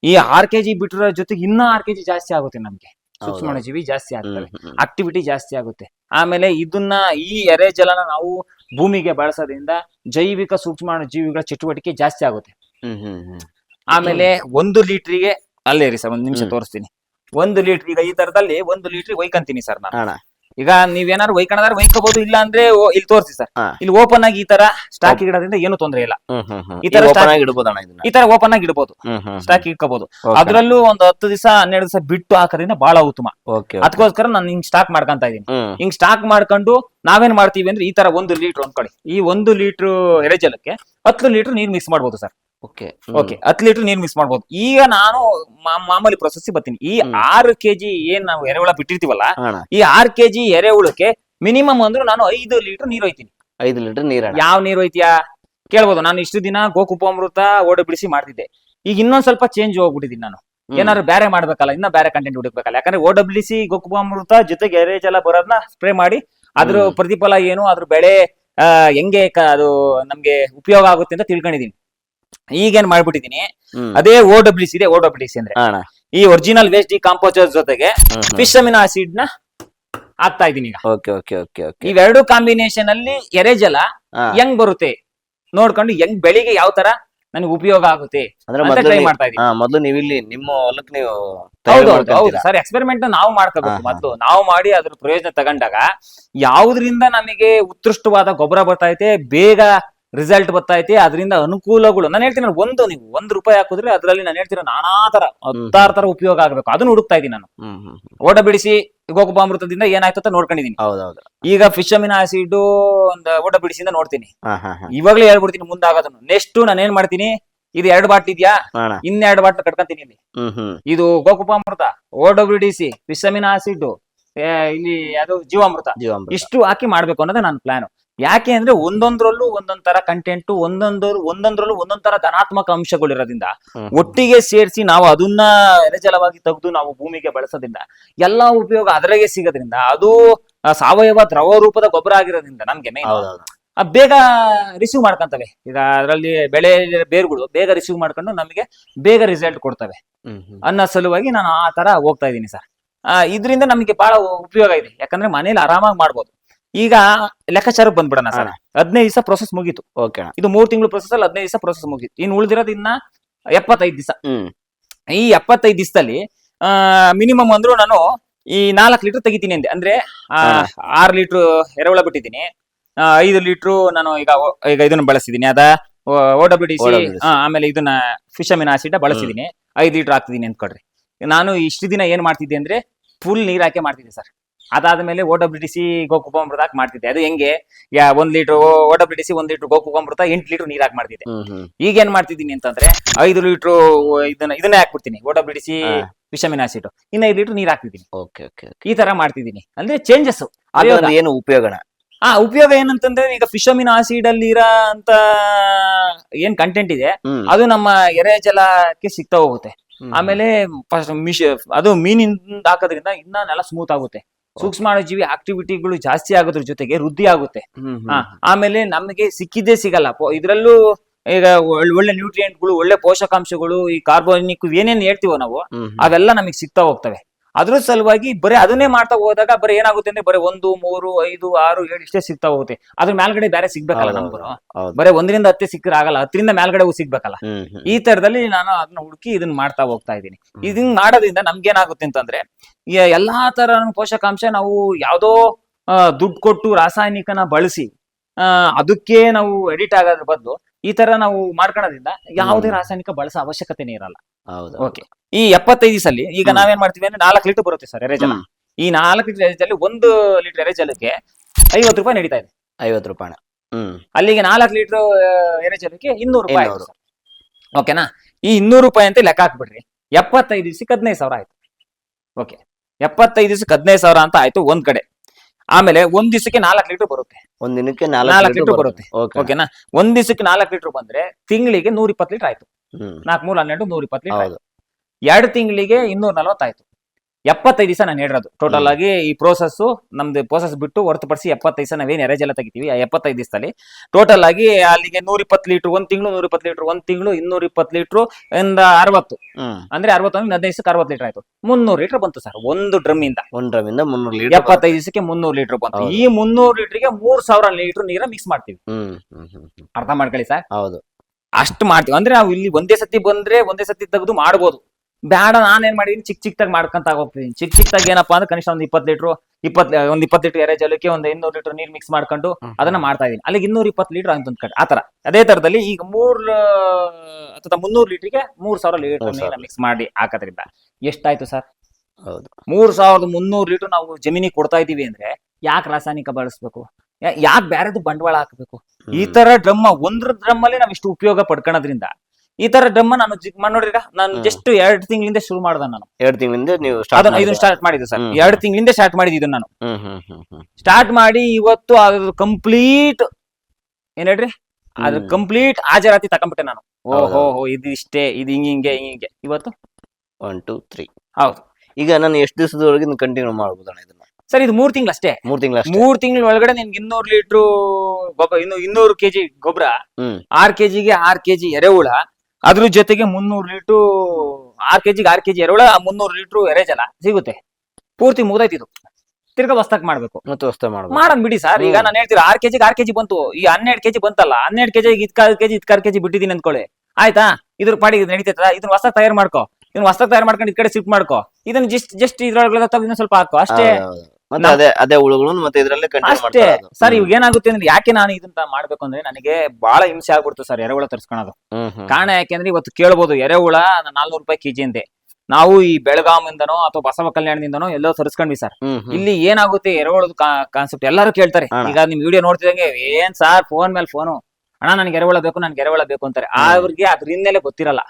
ಈ ಆರ್ ಕೆ ಜಿ ಬಿಟ್ಟಿರೋ ಜೊತೆಗೆ ಇನ್ನೂ ಆರ್ ಕೆ ಜಿ ಜಾಸ್ತಿ ಆಗುತ್ತೆ ನಮ್ಗೆ. ಸೂಕ್ಷ್ಮಾಣು ಜೀವಿ ಜಾಸ್ತಿ ಆಗ್ತವೆ. ಆಕ್ಟಿವಿಟಿ ಜಾಸ್ತಿ ಆಗುತ್ತೆ. ಆಮೇಲೆ ಇದನ್ನ ಈ ಎರೆಜಲನ ನಾವು ಭೂಮಿಗೆ ಬಳಸೋದ್ರಿಂದ ಜೈವಿಕ ಸೂಕ್ಷ್ಮಾಣು ಜೀವಿಗಳ ಚಟುವಟಿಕೆ ಜಾಸ್ತಿ ಆಗುತ್ತೆ. ಆಮೇಲೆ ಒಂದು ಲೀಟ್ರಿಗೆ ಅಲ್ಲೇ ರೀ ಸರ್ ಒಂದ್ ನಿಮಿಷ. ತೋರಿಸ್ತೀನಿ. ಒಂದು ಲೀಟರ್ ಈಗ ಈ ತರದಲ್ಲಿ ಒಂದು ಲೀಟರ್ ಒಯ್ಕಂತೀನಿ ಸರ್ ನಾನು. ಅಣ್ಣ. ಈಗ ನೀವೇನಾದ್ರು ಒಯ್ಕಣದಾರ ಒಯ್ಕೋಬಹುದು ಇಲ್ಲ ಅಂದ್ರೆ ಓ- ಇಲ್ಲಿ ತೋರಿಸಿ ಸರ್ ಹಾ. ಇಲ್ಲಿ ಓಪನ್ ಆಗಿ ಈ ತರ ಸ್ಟಾಕ್ ಇಡೋದ್ರಿಂದ ಏನು ತೊಂದ್ರೆ ಇಲ್ಲ. ಹ್ಮ್ ಹ್ಮ್ ಹ್ಮ್. ಈ ತರ ಓಪನ್ ಆಗಿ ಇಡ್ಬೋದಣ್ಣ ಇದನ್ನ? ಈ ತರ ಓಪನ್ ಆಗಿ ಇಡಬಹುದು ಹ್ಮ್ ಹ್ಮ್ ಸ್ಟಾಕ್ ಇಟ್ಕೋಬಹುದು. ಅದ್ರಲ್ಲೂ ಒಂದು ಹತ್ತು ದಿವಸ ಹನ್ನೆರಡು ದಿವಸ ಬಿಟ್ಟು ಹಾಕೋದ್ರಿಂದ ಬಹಳ ಉತ್ತಮ. ಓಕೆ ಅದಕ್ಕೋಸ್ಕರ ನಾನು ಹಿಂಗ್ ಸ್ಟಾಕ್ ಮಾಡ್ಕೊಂತ ಇದೀನಿ ಹ್ಮ್. ಹಿಂಗ್ ಸ್ಟಾಕ್ ಮಾಡ್ಕೊಂಡು ನಾವೇನ್ ಮಾಡ್ತೀವಿ ಅಂದ್ರೆ ಈ ತರ ಒಂದು ಲೀಟರ್ ಅನ್ಕೊಳ್ಳಿ ಈ ಒಂದು ಲೀಟರ್ ಎರೆಜಲಕ್ಕೆ ಹತ್ತು ಲೀಟರ್ ನೀರ್ ಮಿಕ್ಸ್ ಮಾಡಬಹುದು ಸರ್ ಓಕೆ ಓಕೆ ಹತ್ತು ಲೀಟರ್ ನೀರು ಮಿಸ್ ಮಾಡ್ಬೋದು. ಈಗ ನಾನು ಮಾ- ಮಾಮೂಲಿ ಪ್ರೊಸೆಸ್ ಬರ್ತೀನಿ. ಈ ಆರು ಕೆಜಿ ಏನ್ ನಾವು ಎರೆಹುಳ ಬಿಟ್ಟಿರ್ತೀವಲ್ಲ ಅಣ್ಣ ಈ ಆರು ಕೆಜಿ ಎರೆಹುಳಕ್ಕೆ ಮಿನಿಮಮ್ ಅಂದ್ರು ನಾನು ಐದು ಲೀಟರ್ ನೀರ್ ಹೋಯ್ತೀನಿ ಐದು ಲೀಟರ್ ನೀರಣ್ಣ ಯಾವ ನೀರ್ ಹೋಯ್ತೀಯಾ ಕೇಳ್ಬೋದು. ನಾನು ಇಷ್ಟು ದಿನ ಗೋಕುಪಾಮೃತ ಓಡ ಬಿಡಿಸಿ ಮಾಡ್ತಿದ್ದೆ. ಈಗ ಇನ್ನೊಂದ್ ಸ್ವಲ್ಪ ಚೇಂಜ್ ಹೋಗ್ಬಿಟ್ಟಿದ್ದೀನಿ ನಾನು. ಹ್ಮ್. ಏನಾದ್ರು ಬೇರೆ ಮಾಡ್ಬೇಕಲ್ಲ ಇನ್ನ ಬೇರೆ ಕಂಟೆಂಟ್ ಹುಡುಕ್ಬೇಕಲ್ಲ. ಯಾಕಂದ್ರೆ ಓ ಡಬ್ಲ್ಯೂ ಸಿ ಗೋಕುಪಾಮೃತ ಜೊತೆಗೆ ಎರೇಜ್ ಎಲ್ಲ ಬರೋದನ್ನ ಸ್ಪ್ರೇ ಮಾಡಿ ಅದ್ರ ಹ್ಮ್. ಪ್ರತಿಫಲ ಏನು ಅದ್ರ ಬೆಳೆ ಆ, ಹೆಂಗೆ ಕ- ಅದು ನಮ್ಗೆ ಉಪಯೋಗ ಆಗುತ್ತೆ ಅಂತ ತಿಳ್ಕೊಂಡಿದೀನಿ. ಈಗೇನ್ ಮಾಡ್ಬಿಟ್ಟಿದೀನಿ. ಅದೇ ಓ ಡಬ್ಲ್ಯೂ ಸಿ ಇದೆ ಓ ಡಬ್ಲ್ಯೂ ಸಿ ಅಂದ್ರೆ ಅಣ್ಣ ಈ ಒರಿಜಿನಲ್ ವೇಸ್ಟ್ ಡಿ ಕಾಂಪೋಸರ್ ಜೊತೆಗೆ. ಫಿಶ್ ಅಮಿನೋ ಆಸಿಡ್ನ ಹಾಕ್ತಾ ಇದೀನಿ ಈಗ ಓಕೆ ಓಕೆ ಓಕೆ ಓಕೆ ಇವೆರಡು ಕಾಂಬಿನೇಷನ್ ಅಲ್ಲಿ ಎರೆಜಲ ಹಾ. ಹೆಂಗ್ ಬರುತ್ತೆ ನೋಡ್ಕೊಂಡು ಹೆಂಗ್ ಬೆಳಿಗ್ಗೆ ಯಾವ ತರ ನನಗೆ ಉಪಯೋಗ ಆಗುತ್ತೆ ಅಂದ್ರೆ ಅಂತ ಮೊದಲು ಮಾಡ್ತಾ ಇದೀನಿ ಹಾ ಮೊದಲು ನೀವು ಇಲ್ಲಿ ನಿಮ್ಮ ಹೊಲಕ್ಕೆ ನೀವು ತಯಾರು ಹೌದು ಹೌದು ಮಾಡ್ಕೊಂತೀರಾ? ಸರ್ ಎಕ್ಸ್ಪೆರಿಮೆಂಟ್ ನಾವು ಮಾಡ್ಕೋಬೇಕು ಹಾ, ಹಾ. ಮೊದ್ಲು ನಾವು ಮಾಡಿ ಅದ್ರ ಪ್ರಯೋಜನ ತಗೊಂಡಾಗ ಯಾವ್ದ್ರಿಂದ ನಮಗೆ ಉತ್ಕೃಷ್ಟವಾದ ಗೊಬ್ಬರ ಬರ್ತಾ ಬರ್ತೈತೆ ಬೇಗ ರಿಸಲ್ಟ್ ಬರ್ತೈತಿ ಅದರಿಂದ ಅನುಕೂಲಗಳು. ನಾನು ಹೇಳ್ತೀನಿ ಒಂದು ನೀವು ಒಂದ್ ರೂಪಾಯಿ ಹಾಕಿದ್ರೆ ಅದರಲ್ಲಿ ನಾನು ಹೇಳ್ತೀನಿ ನಾನಾ ತರ ಹತ್ತಾರು ತರ ಉಪಯೋಗ ಆಗ್ಬೇಕು. ಅದನ್ನ ಹುಡುಕ್ತಾ ಇದ್ದೀನಿ ನಾನು. ಓಡ ಬಿಡಿಸಿ ಗೋಕುಪಾಮೃತದಿಂದ ಏನಾಯ್ತು ಅಂತ ನೋಡ್ಕೊಂಡಿದೀನಿ ಹೌದೌದು. ಈಗ ಫಿಶಮಿನ ಆಸಿಡ್ ಒಂದು ಓಡ ಬಿಡಿಸಿಂದ ನೋಡ್ತೀನಿ. ಇವಾಗ್ಲೇ ಹೇಳ್ಬಿಡ್ತೀನಿ ಮುಂದಾಗೋದನ್ನು. ನೆಕ್ಸ್ಟ್ ನಾನು ಏನ್ ಮಾಡ್ತೀನಿ? ಇದು ಎರಡು ಬಾಟ್ ಇದೆಯಾ? ಇನ್ನೆರಡು ಬಾಟ್ ಕಟ್ಕೊಂತೀನಿ ಇಲ್ಲಿ. ಇದು ಗೋಕುಪಾಮೃತ ಅಮೃತ ಓಡ ಬಿಡಿಸಿ ವಿಟಮಿನ್ ಆಸಿಡ್ ಇಲ್ಲಿ ಅದು ಜೀವಾಮೃತ. ಜೀವಾಮೃತ. ಇಷ್ಟು ಹಾಕಿ ಮಾಡ್ಬೇಕು ಅನ್ನೋದೇ ನನ್ನ ಪ್ಲಾನ್ ಯಾಕೆ ಅಂದ್ರೆ ಒಂದೊಂದ್ರಲ್ಲೂ ಒಂದೊಂದ್ ತರ ಕಂಟೆಂಟ್ ಒಂದೊಂದ್ರ ಒಂದೊಂದ್ರಲ್ಲೂ ಒಂದೊಂದ್ ತರ ಧನಾತ್ಮಕ ಅಂಶಗಳಿರೋದ್ರಿಂದ. ಒಟ್ಟಿಗೆ ಸೇರಿಸಿ ನಾವು ಅದನ್ನ ಎರೆಜಲವಾಗಿ ತೆಗೆದು ನಾವು ಭೂಮಿಗೆ ಬಳಸೋದ್ರಿಂದ ಎಲ್ಲಾ ಉಪಯೋಗ ಅದರಾಗೆ ಸಿಗೋದ್ರಿಂದ ಅದು ಸಾವಯವ ದ್ರವ ರೂಪದ ಗೊಬ್ಬರ ಆಗಿರೋದ್ರಿಂದ ನಮ್ಗೆ ಬೇಗ ರಿಸೀವ್ ಮಾಡ್ಕೊಂತವೆ. ಈಗ ಅದರಲ್ಲಿ ಬೆಳೆ ಬೇರುಗಳು ಬೇಗ ರಿಸೀವ್ ಮಾಡ್ಕೊಂಡು ನಮಗೆ ಬೇಗ ರಿಸಲ್ಟ್ ಕೊಡ್ತವೆ. ಅನ್ನೋ ಸಲುವಾಗಿ ನಾನು ಆ ತರ ಹೋಗ್ತಾ ಇದ್ದೀನಿ ಸರ್. ಇದರಿಂದ ನಮಗೆ ಬಹಳ ಉಪಯೋಗ ಇದೆ. ಯಾಕಂದ್ರೆ ಮನೇಲಿ ಆರಾಮಾಗಿ ಮಾಡ್ಬೋದು. ಈಗ ಲೆಕ್ಕಾಚಾರಕ್ಕೆ ಬಂದ್ಬಿಡೋಣ ಸರ್. ಹದಿನೈದು ದಿವಸ ಪ್ರೊಸೆಸ್ ಮುಗೀತು. ಓಕೆ ಇದು ಮೂರ್ ತಿಂಗಳು ಪ್ರೊಸೆಸ್ ಅಲ್ಲಿ ಹದಿನೈದು ದಿವಸ ಪ್ರೊಸೆಸ್ ಮುಗೀತು. ಇನ್ನು ಉಳಿದಿರೋದು ಇನ್ನ ಎಪ್ಪತ್ತೈದು ದಿವಸ. ಈ ಎಪ್ಪತ್ತೈದು ದಿವಸದಲ್ಲಿ ಮಿನಿಮಮ್ ಅಂದ್ರೂ ನಾನು ಈ ನಾಲ್ಕು ಲೀಟರ್ ತೆಗಿತೀನಿ ಅಂದೆ. ಅಂದ್ರೆ. ಆರು ಲೀಟರ್ ಎರೆಹುಳ ಬಿಟ್ಟಿದ್ದೀನಿ. ಐದು ಲೀಟ್ರು ನಾನು ಈಗ ಈಗ ಇದನ್ನ ಬಳಸಿದೀನಿ ಅದ ಓ ಡಬ್ಲ್ಯೂ ಡಿ ಸಿ ಆಮೇಲೆ ಇದನ್ನ ಫಿಶಮಿನ್ ಆಸಿಡ್ ಬಳಸಿದೀನಿ ಐದು ಲೀಟರ್ ಹಾಕ್ತಿದ್ದೀನಿ ಅಂದ್ಕೊಡ್ರಿ ನಾನು ಇಷ್ಟು ದಿನ ಏನ್ ಮಾಡ್ತಿದ್ದೆ ಅಂದ್ರೆ ಫುಲ್ ನೀರ್ ಹಾಕಿ ಮಾಡ್ತಿದ್ದೆ ಸರ್. ಅದಾದ್ಮೇಲೆ ಓ ಡಬ್ಲ್ಯೂ ಡಿ ಸಿ ಗೋಕುಪಾಮೃತ ಹಾಕಿ ಮಾಡ್ತಿದ್ದೆ. ಅದು ಹೆಂಗೆ? ಯಾ ಒಂದ್ litre O W D C ಒಂದ್ ಲೀಟರ್ ಗೋಕುಪಾಮೃತ ಎಂಟು ಲೀಟರ್ ನೀರ್ ಹಾಕಿ ಮಾಡ್ತಿದ್ದೆ. ಈಗ ಏನ್ ಮಾಡ್ತಿದ್ದೀನಿ ಅಂತಂದ್ರೆ ಐದು ಲೀಟರ್ ಇದನ್ನ ಇದನ್ನೇ ಹಾಕ್ಬಿಡ್ತೀನಿ O W D C. Vitamin acid. ಇನ್ನ ಐದು ಲೀಟರ್ ನೀರ್ ಹಾಕ್ತಿದ್ದೀನಿ ಓಕೆ ಓಕೆ ಈ ತರ ಮಾಡ್ತಿದ್ದೀನಿ. ಅಂದ್ರೆ ಚೇಂಜಸ್ ಏನು ಉಪಯೋಗನ? ಆ ಉಪಯೋಗ ಏನಂತಂದ್ರೆ ಈಗ ಫಿಶಮಿನ್ ಆಸಿಡ್ ಅಲ್ಲಿ ಇರೋ ಅಂತ ಏನ್ ಕಂಟೆಂಟ್ ಇದೆ ಅದು ನಮ್ಮ ಎರೆ ಜಲಕ್ಕೆ ಸಿಗ್ತಾ ಹೋಗುತ್ತೆ. ಆಮೇಲೆ ಅದು ಮೀನಿಂದ ಹಾಕೋದ್ರಿಂದ ಇನ್ನ ನೆಲ ಸ್ಮೂತ್ ಆಗುತ್ತೆ. ಸೂಕ್ಷ್ಮಾಣುಜೀವಿ ಆಕ್ಟಿವಿಟಿಗಳು ಜಾಸ್ತಿ ಆಗೋದ್ರ ಜೊತೆಗೆ ವೃದ್ಧಿ ಆಗುತ್ತೆ. ಆಮೇಲೆ ನಮಗೆ ಸಿಕ್ಕಿದ್ದೇ ಸಿಗಲ್ಲ. ಇದ್ರಲ್ಲೂ ಈಗ ಒಳ್- ಒಳ್ಳೆ ನ್ಯೂಟ್ರಿಯೆಂಟ್ಗಳು ಒಳ್ಳೆ ಪೋಷಕಾಂಶಗಳು ಈ ಕಾರ್ಬೋನಿಕ್ ಏನೇನ್ ಹೇಳ್ತೀವೋ ನಾವು. ಅವೆಲ್ಲ ನಮಗೆ ಸಿಗ್ತಾ ಹೋಗ್ತವೆ. ಅದ್ರ ಸಲುವಾಗಿ ಬರೀ ಅದನ್ನೇ ಮಾಡ್ತಾ ಹೋದಾಗ ಬರೀ ಏನಾಗುತ್ತೆ ಅಂದ್ರೆ ಬರೀ ಒಂದು ಮೂರು ಐದು ಆರು ಏಳು ಇಷ್ಟೇ ಸಿಗ್ತಾ ಹೋಗುತ್ತೆ. ಅದ್ರ ಮೇಲ್ಗಡೆ ಬೇರೆ ಸಿಗ್ಬೇಕಲ್ಲ ನಮ್ಗೂ. ಬರೀ ಒಂದರಿಂದ ಹತ್ತೆ ಸಿಕ್ಕರೆ ಆಗಲ್ಲ ಹತ್ತರಿಂದ ಮೇಲ್ಗಡೆ ಸಿಗ್ಬೇಕಲ್ಲ. ಈ ತರದಲ್ಲಿ ನಾನು ಅದನ್ನ ಹುಡುಕಿ ಇದನ್ನ ಮಾಡ್ತಾ ಹೋಗ್ತಾ ಇದ್ದೀನಿ. ಇದನ್ ಇದನ್ನ ಮಾಡೋದ್ರಿಂದ ನಮ್ಗೇನಾಗುತ್ತೆ ಅಂತಂದ್ರೆ ಎಲ್ಲಾ ತರ ಪೋಷಕಾಂಶ ನಾವು ಯಾವ್ದೋ ದುಡ್ಡು ಕೊಟ್ಟು ರಾಸಾಯನಿಕನ ಬಳಸಿ ಅದಕ್ಕೆ ನಾವು ಎಡಿಟ್ ಆಗೋದ್ರ ಬದಲು ಈ ತರ ನಾವು ಮಾಡ್ಕೊಳ್ಳೋದ್ರಿಂದ ಯಾವುದೇ ರಾಸಾಯನಿಕ ಬಳಸೋ ಅವಶ್ಯಕತೆನೇ ಇರಲ್ಲ. ಹೌದು ಓಕೆ ಈ ಎಪ್ಪತ್ತೈದು ದಿವಸಲ್ಲಿ ಈಗ. ನಾವೇನ್ ಮಾಡ್ತೀವಿ ಅಂದ್ರೆ ನಾಲ್ಕು ಲೀಟರ್ ಬರುತ್ತೆ ಸರ್ ಎರೆಜಲ ಹ್ಮ್. ಈ ನಾಲ್ಕು ಲೀಟರ್ ಎರೆಜಲ್ಲಿ ಒಂದು ಲೀಟರ್ ಎರೆಜಲಕ್ಕೆ ಐವತ್ತು ರೂಪಾಯಿ ನಡೀತಾ ಇದೆ. ಐವತ್ತು ರೂಪಾಯಿ ಹ್ಮ್. ಅಲ್ಲಿಗೆ ನಾಲ್ಕು ಲೀಟರ್ ಎರೆಜಲಕ್ಕೆ ಇನ್ನೂರು ರೂಪಾಯಿ ಆಯ್ತು ಸರ್. ಓಕೆನಾ ಈ ಇನ್ನೂರು ರೂಪಾಯಿ ಅಂತ ಲೆಕ್ಕ ಹಾಕ್ಬಿಡ್ರಿ. ಎಪ್ಪತ್ತೈದು ದಿವಸಕ್ಕೆ ಹದಿನೈದು ಸಾವಿರ ಆಯ್ತು. ಓಕೆ ಎಪ್ಪತ್ತೈದು ದಿವಸಕ್ಕೆ ಹದಿನೈದು ಸಾವಿರ ಅಂತ ಆಯ್ತು ಒಂದ್ ಕಡೆ. ಆಮೇಲೆ ಒಂದ್ ದಿವಸಕ್ಕೆ ನಾಲ್ಕು ಲೀಟರ್ ಬರುತ್ತೆ. ಒಂದ್ ದಿನಕ್ಕೆ ನಾಲ್ಕು ನಾಲ್ಕು ಲೀಟರ್ ಬರುತ್ತೆ. ಓಕೆನಾ ಒಂದ್ ದಿವಸಕ್ಕೆ ನಾಲ್ಕು ಲೀಟರ್ ಬಂದ್ರೆ ತಿಂಗಳಿಗೆ ನೂರ ಇಪ್ಪತ್ತು ಲೀಟರ್ ಆಯ್ತು. ಹ್ಮ್. ನಾಲ್ಕು ಮೂರು ಹನ್ನೆರಡು ನೂರ ಇಪ್ಪತ್ತು ಲೀಟರ್ ಆಯ್ತು. ಎರಡು ತಿಂಗಳಿಗೆ ಇನ್ನೂರ ನಲವತ್ತಾಯ್ತು. ಎಪ್ಪತ್ತೈದು ದಿವಸ ನಾನು ಹೇಳಿರೋದು. ಟೋಟಲ್ ಆಗಿ ಈ ಪ್ರೋಸೆಸ್ ನಮ್ದು ಪ್ರೋಸೆಸ್ ಬಿಟ್ಟು ಹೊರತುಪಡಿಸಿ ಎಪ್ಪತ್ತೈದು ದಿವಸ ನಾವೇನು ಎಲ್ಲ ತೆಗಿತೀವಿ. ಆ ಎಪ್ಪತ್ತೈದು ದಿವಸದಲ್ಲಿ ಟೋಟಲ್ ಆಗಿ ಅಲ್ಲಿಗೆ ನೂರ ಇಪ್ಪತ್ತು ಲೀಟರ್ ಒಂದ್ ತಿಂಗಳು ನೂರ ಇಪ್ಪತ್ತು ಲೀಟರ್ ಒಂದ್ ತಿಂಗಳು ಇನ್ನೂರ ಇಪ್ಪತ್ತು ಲೀಟರ್ ಇಂದ ಅರವತ್ತು. ಅಂದ್ರೆ ಅರವತ್ತೊಂದು ಹದಿನೈದು ದಿವಸಕ್ಕೆ ಅರವತ್ತು ಲೀಟರ್ ಆಯ್ತು. ಮುನ್ನೂರು ಲೀಟರ್ ಬಂತು ಸರ್ ಒಂದು ಡ್ರಮ್ ಇಂದ ಒಂದ್ ಇಂದ ಮುನ್ನೂರು ಲೀಟರ್ ಎಪ್ಪತ್ತೈದು ದಿವಸಕ್ಕೆ ಮುನ್ನೂರು ಲೀಟರ್ ಬಂತು. ಈ ಮುನ್ನೂರು ಲೀಟರ್ಗೆ ಮೂರ್ ಸಾವಿರ ಲೀಟರ್ ನೀರ ಮಿಕ್ಸ್ ಮಾಡ್ತೀವಿ. ಅರ್ಥ ಮಾಡ್ಕೊಳ್ಳಿ ಸರ್? ಹೌದು. ಅಷ್ಟು ಮಾಡ್ತೀವಿ. ಅಂದ್ರೆ ನಾವು ಇಲ್ಲಿ ಒಂದೇ ಸತಿ ಬಂದ್ರೆ ಒಂದೇ ಸತಿ ತೆಗೆದು ಮಾಡ್ಬೋದು. ಬೇಡ ನಾನೇನ್ ಮಾಡಿದೀನಿ ಚಿಕ್ಕ ಚಿಕ್ಕದಾಗಿ ಮಾಡ್ಕೊಂತ ಹೋಗ್ತೀನಿ. ಚಿಕ್ಕ ಚಿಕ್ಕದಾಗಿ ಏನಪ್ಪಾ ಅಂದ್ರೆ ಕನಿಷ್ಠ ಒಂದ್ ಇಪ್ಪತ್ತು ಲೀಟರ್ ಇಪ್ಪತ್ ಒಂದ್ ಇಪ್ಪತ್ತು ಲೀಟರ್ ಎರೆ ಜಲಕ್ಕೆ ಒಂದ್ ಇನ್ನೂರು ಲೀಟರ್ ನೀರ್ ಮಿಕ್ಸ್ ಮಾಡ್ಕೊಂಡು ಅದನ್ನ ಮಾಡ್ತಾ ಇದೀನಿ ಅಲ್ಲಿಗೆ ಇನ್ನೂರ ಇಪ್ಪತ್ತು ಲೀಟರ್ ಅಂತ ಕಡೆ ಆತರ ಅದೇ ತರದಲ್ಲಿ ಈಗ ಮೂರ್ ಅಥವಾ ಮುನ್ನೂರು ಲೀಟರ್ಗೆ ಮೂರ್ ಸಾವಿರ ಲೀಟರ್ ನೀರ ಮಿಕ್ಸ್ ಮಾಡಿ ಹಾಕೋದ್ರಿಂದ. ಎಷ್ಟಾಯ್ತು ಸರ್? ಹೌದು. ಮೂರ್ ಸಾವಿರದ ಮುನ್ನೂರು ಲೀಟರ್ ನಾವು ಜಮೀನಿಗೆ ಕೊಡ್ತಾ ಇದೀವಿ ಅಂದ್ರೆ ಯಾಕೆ ರಾಸಾಯನಿಕ ಬಳಸ್ಬೇಕು? ಯಾಕೆ ಬೇರೆದು ಬಂಡವಾಳ ಹಾಕಬೇಕು? ಈ ತರ ಡ್ರಮ್ಮ ಒಂದ್ರ ಡ್ರಮ್ ಅಲ್ಲಿ ನಾವ್ ಇಷ್ಟು ಉಪಯೋಗ ಪಡ್ಕೊಳೋದ್ರಿಂದ ಈ ತರ ಡ್ರಮ್ ನಾನು ಜಿಗ್ ಮಾಡಿ ನೋಡ್ರಿ ನಾನು ಜಸ್ಟ್ ಎರಡ್ ತಿಂಗಳಿಂದ ಶುರು ಮಾಡ್ದೆ ನಾನು. ಎರಡ್ ತಿಂಗಳಿಂದ ನೀವು ಅದನ್ನ ಇದನ್ನ ಸ್ಟಾರ್ಟ್ ಮಾಡಿದ್ದೆ ಸರ್. ಹ್ಮ್. ಎರಡ್ ತಿಂಗಳಿಂದ ಸ್ಟಾರ್ಟ್ ಮಾಡಿದ್ದು ಇದನ್ನ ನಾನು. ಹ್ಮ್ ಹ್ಮ್ ಹ್ಮ್ ಹ್ಮ್. ಸ್ಟಾರ್ಟ್ ಮಾಡಿ ಇವತ್ತು ಅದ್ರ ಕಂಪ್ಲೀಟ್ ಏನ್ ಹೇಳ್ರಿ? ಅದ್ರ ಹ್ಮ್. ಕಂಪ್ಲೀಟ್ ಹಾಜರಾತಿ ತಕೊಂಡ್ಬಿಟ್ಟೆ ನಾನು. ಓಹೋ ಹೌದು. ಹೋ ಹೋ ಇದು ಇಷ್ಟೇ ಇದು ಹಿಂಗ್ ಹಿಂಗೆ ಹಿಂಗ್ ಹಿಂಗೆ. ಇವತ್ತು? ಒನ್ ಟೂ ತ್ರೀ ಹೌದು. ಈಗ ನಾನು ಎಷ್ಟು ದಿವಸದವರೆಗೆ ಕಂಟಿನ್ಯೂ ಮಾಡ್ಬೋದಣ್ಣ ಇದನ್ನ? ಸರ್ ಇದು ಮೂರ್ ತಿಂಗಳು ಅಷ್ಟೇ. ಮೂರ್ ತಿಂಗಳ ಮೂರ್ ತಿಂಗಳ ಒಳಗಡೆ ನಿಮ್ಗೆ ಇನ್ನೂರು ಲೀಟ್ರು ಗೊಬ್ಬರ ಇನ್ನು ಇನ್ನೂರು ಕೆಜಿ ಗೊಬ್ಬರ ಹ್ಮ್. ಆರ್ ಕೆಜಿಗೆ ಆರ್ ಕೆಜಿ ಎರೆಹುಳ ಅದ್ರ ಜೊತೆಗೆ ಮುನ್ನೂರು ಲೀಟ್ರು ಆರ್ ಕೆಜಿಗೆ ಆರ್ ಕೆಜಿ ಎರಡು ಮುನ್ನೂರು ಲೀಟ್ರು ಅಲ್ಲ ಸಿಗುತ್ತೆ. ಪೂರ್ತಿ ಮುಗ್ದೈತಿ ಇದು. ತಿರ್ಗಾ ವಸ್ತಕ್ ಮಾಡ್ಬೇಕು. ಮತ್ತೆ ಹೊಸ ಮಾಡ್ಬೇಕು ಮಾಡನ್ ಬಿಡಿ ಸರ್. ಈಗ. ನಾನು ಹೇಳ್ತೀರಾ ಆರ್ ಕೆಜಿಗೆ ಆರ್ ಕೆಜಿ ಬಂತು. ಈ ಹನ್ನೆರಡು ಕೆಜಿ ಬಂತಲ್ಲ ಹನ್ನೆರಡು ಕೆಜಿಗೆ ಇದ್ಕಾಲ್ ಕೆಜಿ ಕೆ ಕೆಜಿ ಬಿಟ್ಟಿದ್ದೀನಿ ಅನ್ಕೊಳ್ಳಿ. ಆಯ್ತಾ? ಇದ್ರ ಪಾಡಿ ಇದು ನಡೀತೈತಲ್ಲ ಇದನ್ನ ಹೊಸ ತಯಾರು ಮಾಡ್ಕೋ. ಇದನ್ನ ವಸ್ತಕ್ ತಯಾರು ಮಾಡ್ಕೊಂಡು ಈ ಕಡೆ ಶಿಫ್ಟ್ ಮಾಡ್ಕೋ. ಇದನ್ನ ಜಸ್ಟ್ ಜಸ್ಟ್ ಇದ್ರೊಳಗಡೆ ತೆಗ್ದು ಸ್ವಲ್ಪ ಹಾಕೋ. ಅಷ್ಟೇ. ಮತ್ತೆ ಅದೇ ಅದೇ ಹುಳುಗಳು ಮತ್ತೆ ಇದರಲ್ಲಿ ಕಂಟಿನ್ಯೂ ಅಷ್ಟೇ. ಸರ್ ಇವಾಗ ಏನಾಗುತ್ತೆ ಅಂದ್ರೆ ಯಾಕೆ ನಾನು ಇದನ್ನ ಮಾಡ್ಬೇಕು ಅಂದ್ರೆ ನನಗೆ ಬಹಳ ಹಿಂಸೆ ಆಗ್ಬಿಡ್ತು ಸರ್ ಎರೆಹುಳ ತರ್ಸ್ಕೊಳೋದು. ಹ್ಮ್ ಹ್ಮ್. ಕಾರಣ ಯಾಕೆಂದ್ರೆ ಇವತ್ತು ಕೇಳ್ಬೋದು ಎರೆಹುಳ ನಾಲ್ನೂರು ರೂಪಾಯಿ ಕೆಜಿ ಅಂದೆ. ನಾವು ಈ ಬೆಳಗಾವಿಂದನೋ ಅಥವಾ ಬಸವ ಕಲ್ಯಾಣದಿಂದನೋ ಎಲ್ಲೋ ತರಿಸ್ಕೊಂಡ್ವಿ ಸರ್. ಹ್ಮ್ ಹ್ಮ್. ಇಲ್ಲಿ ಏನಾಗುತ್ತೆ ಎರೆಹುಳದ ಕಾನ್ಸೆಪ್ಟ್ ಎಲ್ಲರೂ ಕೇಳ್ತಾರೆ. ಅಣ್ಣ. ಈಗ ನಿಮ್ ವಿಡಿಯೋ ನೋಡ್ತಿದಂಗೆ ಏನ್ ಸಾರ್ ಫೋನ್ ಮೇಲೆ ಫೋನು ಅಣ್ಣ ನನ್ಗೆ ಎರೆಹುಳ ಬೇಕು ನನ್ಗೆ ಎರೆಹುಳ ಬೇಕು ಅಂತಾರೆ. ಅವ್ರಿಗೆ ಅದ್ರಿಂದಲೇ ಹಿನ್ನೆಲೆ ಗೊತ್ತಿರಲ್ಲ.